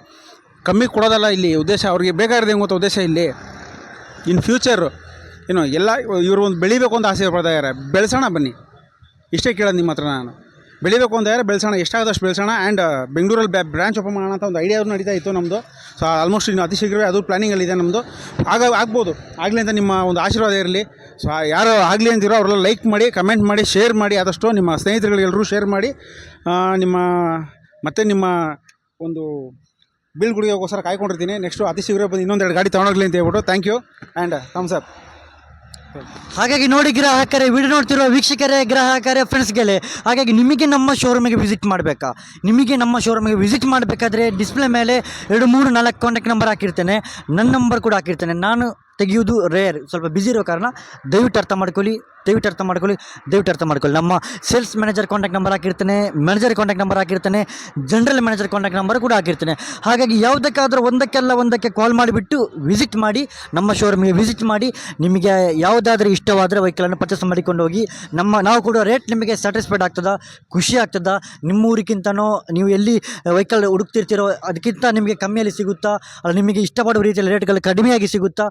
ಕಮ್ಮಿ ಕೊಡೋದಲ್ಲ ಇಲ್ಲಿ ಉದ್ದೇಶ, ಅವ್ರಿಗೆ ಬೇಕಾಗಿರೋದು ಹೆಂಗೆ ಗೊತ್ತಾ ಉದ್ದೇಶ ಇಲ್ಲಿ. ಇನ್ ಫ್ಯೂಚರು, ಏನು ಎಲ್ಲ ಇವರು ಒಂದು ಬೆಳಿಬೇಕು ಅಂತ ಆಸೆ ಪಡ್ತಾ ಇದ್ದಾರೆ ಬೆಳೆಸೋಣ ಬನ್ನಿ. ಇಷ್ಟೇ ಕೇಳೋದು ನಿಮ್ಮ ಹತ್ರ ನಾನು. ಬೆಳಿಬೇಕು ಅಂತ ಯಾರು ಬೆಳೆಸೋಣ. ಎಷ್ಟಾದಷ್ಟು ಬೆಳೆಸೋಣ? ಆ್ಯಂಡ್ ಬೆಂಗಳೂರಲ್ಲಿ ಬ್ರಾಂಚ್ ಓಪನ್ ಮಾಡೋಣ ಅಂತ ಒಂದು ಐಡಿಯಾ ನಡೀತಾ ಇತ್ತು ನಮ್ಮದು ಸೊ ಆಲ್ಮೋಸ್ಟ್ ಇನ್ನು ಅತಿ ಶೀಘ್ರವೇ ಅದು ಪ್ಲಾನಿಂಗಲ್ಲಿದೆ ನಮ್ಮದು ಆಗ ಆಗ್ಬೋದು. ಆಗಲಿ ಅಂತ ನಿಮ್ಮ ಒಂದು ಆಶೀರ್ವಾದ ಇರಲಿ. ಸೊ ಯಾರು ಆಗಲಿ ಅಂತಿರೋ ಅವರೆಲ್ಲ ಲೈಕ್ ಮಾಡಿ ಕಮೆಂಟ್ ಮಾಡಿ ಶೇರ್ ಮಾಡಿ, ಆದಷ್ಟು ನಿಮ್ಮ ಸ್ನೇಹಿತರುಗಳಿಗೆಲ್ಲರೂ ಶೇರ್ ಮಾಡಿ. ನಿಮ್ಮ, ಮತ್ತು ನಿಮ್ಮ ಒಂದು ಸರ್ ಕಾಯ್ಕೊಂಡಿರ್ತೀನಿ. ನೆಕ್ಸ್ಟು ಅತಿ ಶೀಘ್ರ ಬಂದು ಇನ್ನೊಂದೆರಡು ಗಾಡಿ ತೊಗೊಂಡೋಗ್ಲಿ ಅಂತ ಹೇಳ್ಬಿಟ್ಟು thank you and thumbs up ಹಾಗಾಗಿ ನೋಡಿ ಗ್ರಾಹಕರೇ ವಿಡಿಯೋ ನೋಡ್ತಿರೋ ವೀಕ್ಷಕರೇ, ಗ್ರಾಹಕರೇ ಫ್ರೆಂಡ್ಸ್ಗಳೇ ಹಾಗಾಗಿ ನಿಮಗೆ ನಮ್ಮ ಶೋರೂಮಿಗೆ ವಿಸಿಟ್ ಮಾಡಬೇಕಾ? ನಿಮಗೆ ನಮ್ಮ ಶೋರೂಮಿಗೆ ವಿಸಿಟ್ ಮಾಡಬೇಕಾದ್ರೆ ಡಿಸ್ಪ್ಲೇ ಮೇಲೆ ಎರಡು ಮೂರು ನಾಲ್ಕು ಕಾಂಟ್ಯಾಕ್ಟ್ ನಂಬರ್ ಹಾಕಿರ್ತೇನೆ. ನನ್ನ ನಂಬರ್ ಕೂಡ ಹಾಕಿರ್ತೇನೆ. ನಾನು ತೆಗೆಯುವುದು ರೇರ್ ಸ್ವಲ್ಪ ಬ್ಯುಸಿ ಇರೋ ಕಾರಣ ದಯವಿಟ್ಟು ಅರ್ಥ ಮಾಡ್ಕೊಳ್ಳಿ, ದಯವಿಟ್ಟು ಅರ್ಥ ಮಾಡ್ಕೊಳ್ಳಿ, ದಯವಿಟ್ಟು ಅರ್ಥ ಮಾಡ್ಕೊಳ್ಳಿ. ನಮ್ಮ ಸೇಲ್ಸ್ ಮ್ಯಾನೇಜರ್ ಕಾಂಟ್ಯಾಕ್ಟ್ ನಂಬರ್ ಹಾಕಿರ್ತಾನೆ ಮ್ಯಾನೇಜರ್ ಕಾಂಟ್ಯಾಕ್ಟ್ ನಂಬರ್ ಹಾಕಿರ್ತಾನೆ ಜನರಲ್ ಮ್ಯಾನೇಜರ್ ಕಾಂಟ್ಯಾಕ್ಟ್ ನಂಬರ್ ಕೂಡ ಹಾಕಿರ್ತಾನೆ. ಹಾಗಾಗಿ ಯಾವುದಕ್ಕಾದರೂ ಒಂದಕ್ಕೆಲ್ಲ ಒಂದಕ್ಕೆ ಕಾಲ್ ಮಾಡಿಬಿಟ್ಟು ವಿಸಿಟ್ ಮಾಡಿ, ನಮ್ಮ ಶೋರೂಮಿಗೆ ವಿಸಿಟ್ ಮಾಡಿ, ನಿಮಗೆ ಯಾವುದಾದ್ರೂ ಇಷ್ಟವಾದರೆ ವೆಹಿಕಲನ್ನು ಪರ್ಚೇಸ್ ಮಾಡಿಕೊಂಡು ಹೋಗಿ, ನಮ್ಮ ನಾವು ಕೂಡ ರೇಟ್ ನಿಮಗೆ ಸ್ಯಾಟಿಸ್ಫೈಡ್ ಆಗ್ತದ, ಖುಷಿ ಆಗ್ತದಾ, ನಿಮ್ಮ ಊರಿಗಿಂತನೋ, ನೀವು ಎಲ್ಲಿ ವೆಹಿಕಲ್ ಹುಡುಕ್ತಿರ್ತೀರೋ, ಅದಕ್ಕಿಂತ ನಿಮಗೆ ಕಮ್ಮಿಯಲ್ಲಿ ಸಿಗುತ್ತಾ, ಅಲ್ಲ ನಿಮಗೆ ಇಷ್ಟಪಡುವ ರೀತಿಯಲ್ಲಿ ರೇಟ್ಗಳು ಕಡಿಮೆಯಾಗಿ ಸಿಗುತ್ತಾ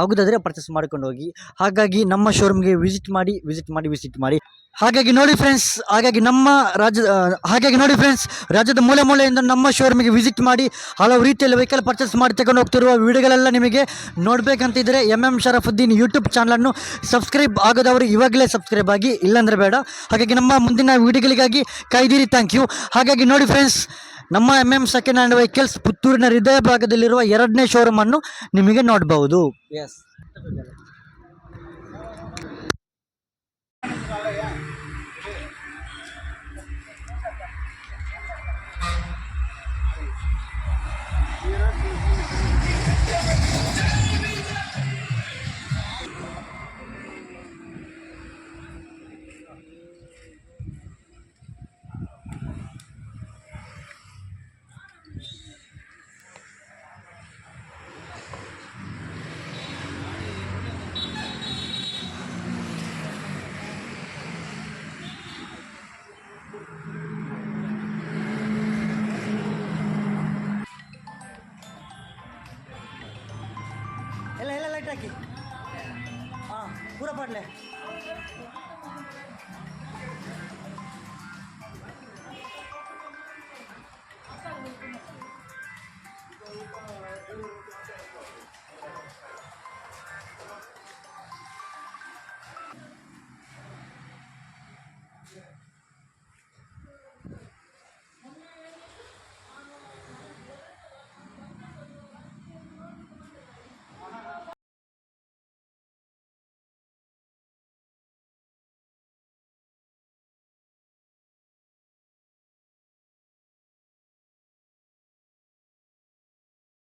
ಆಗುದಾದರೆ ಪರ್ಚೇಸ್ ಮಾಡ್ಕೊಂಡು ಹೋಗಿ. ಹಾಗಾಗಿ ನಮ್ಮ ಶೋರೂಮ್ಗೆ ವಿಸಿಟ್ ಮಾಡಿ ವಿಸಿಟ್ ಮಾಡಿ ವಿಸಿಟ್ ಮಾಡಿ. ಹಾಗಾಗಿ ನೋಡಿ ಫ್ರೆಂಡ್ಸ್ ಹಾಗಾಗಿ ನಮ್ಮ ರಾಜ್ಯದ ಹಾಗಾಗಿ ನೋಡಿ ಫ್ರೆಂಡ್ಸ್ ರಾಜ್ಯದ ಮೂಲೆ ಮೂಲೆಯಿಂದ ನಮ್ಮ ಶೋರೂಮಿಗೆ ವಿಸಿಟ್ ಮಾಡಿ, ಹಲವು ರೀತಿಯಲ್ಲಿ ವೆಹಿಕಲ್ ಪರ್ಚೇಸ್ ಮಾಡಿ ತಗೊಂಡು ಹೋಗ್ತಿರುವ ವಿಡಿಯೋಗಳೆಲ್ಲ ನಿಮಗೆ ನೋಡಬೇಕಂತಿದ್ದರೆ ಎಂ ಎಂ ಶರಫುದ್ದೀನ್ ಯೂಟ್ಯೂಬ್ ಚಾನಲನ್ನು ಸಬ್ಸ್ಕ್ರೈಬ್ ಆಗೋದವರು ಇವಾಗಲೇ ಸಬ್ಸ್ಕ್ರೈಬ್ ಆಗಿ, ಇಲ್ಲಾಂದರೆ ಬೇಡ. ಹಾಗಾಗಿ ನಮ್ಮ ಮುಂದಿನ ವಿಡಿಯೋಗಳಿಗಾಗಿ ಕಾಯ್ದಿರಿ ಥ್ಯಾಂಕ್ ಯು ಹಾಗಾಗಿ ನೋಡಿ ಫ್ರೆಂಡ್ಸ್ ನಮ್ಮ M M second hand vehicles ಪುತ್ತೂರಿನ ಹೃದಯ ಭಾಗದಲ್ಲಿರುವ ಎರಡನೇ ಶೋರೂಮ್ ಅನ್ನು ನಿಮಗೆ ನೋಡಬಹುದು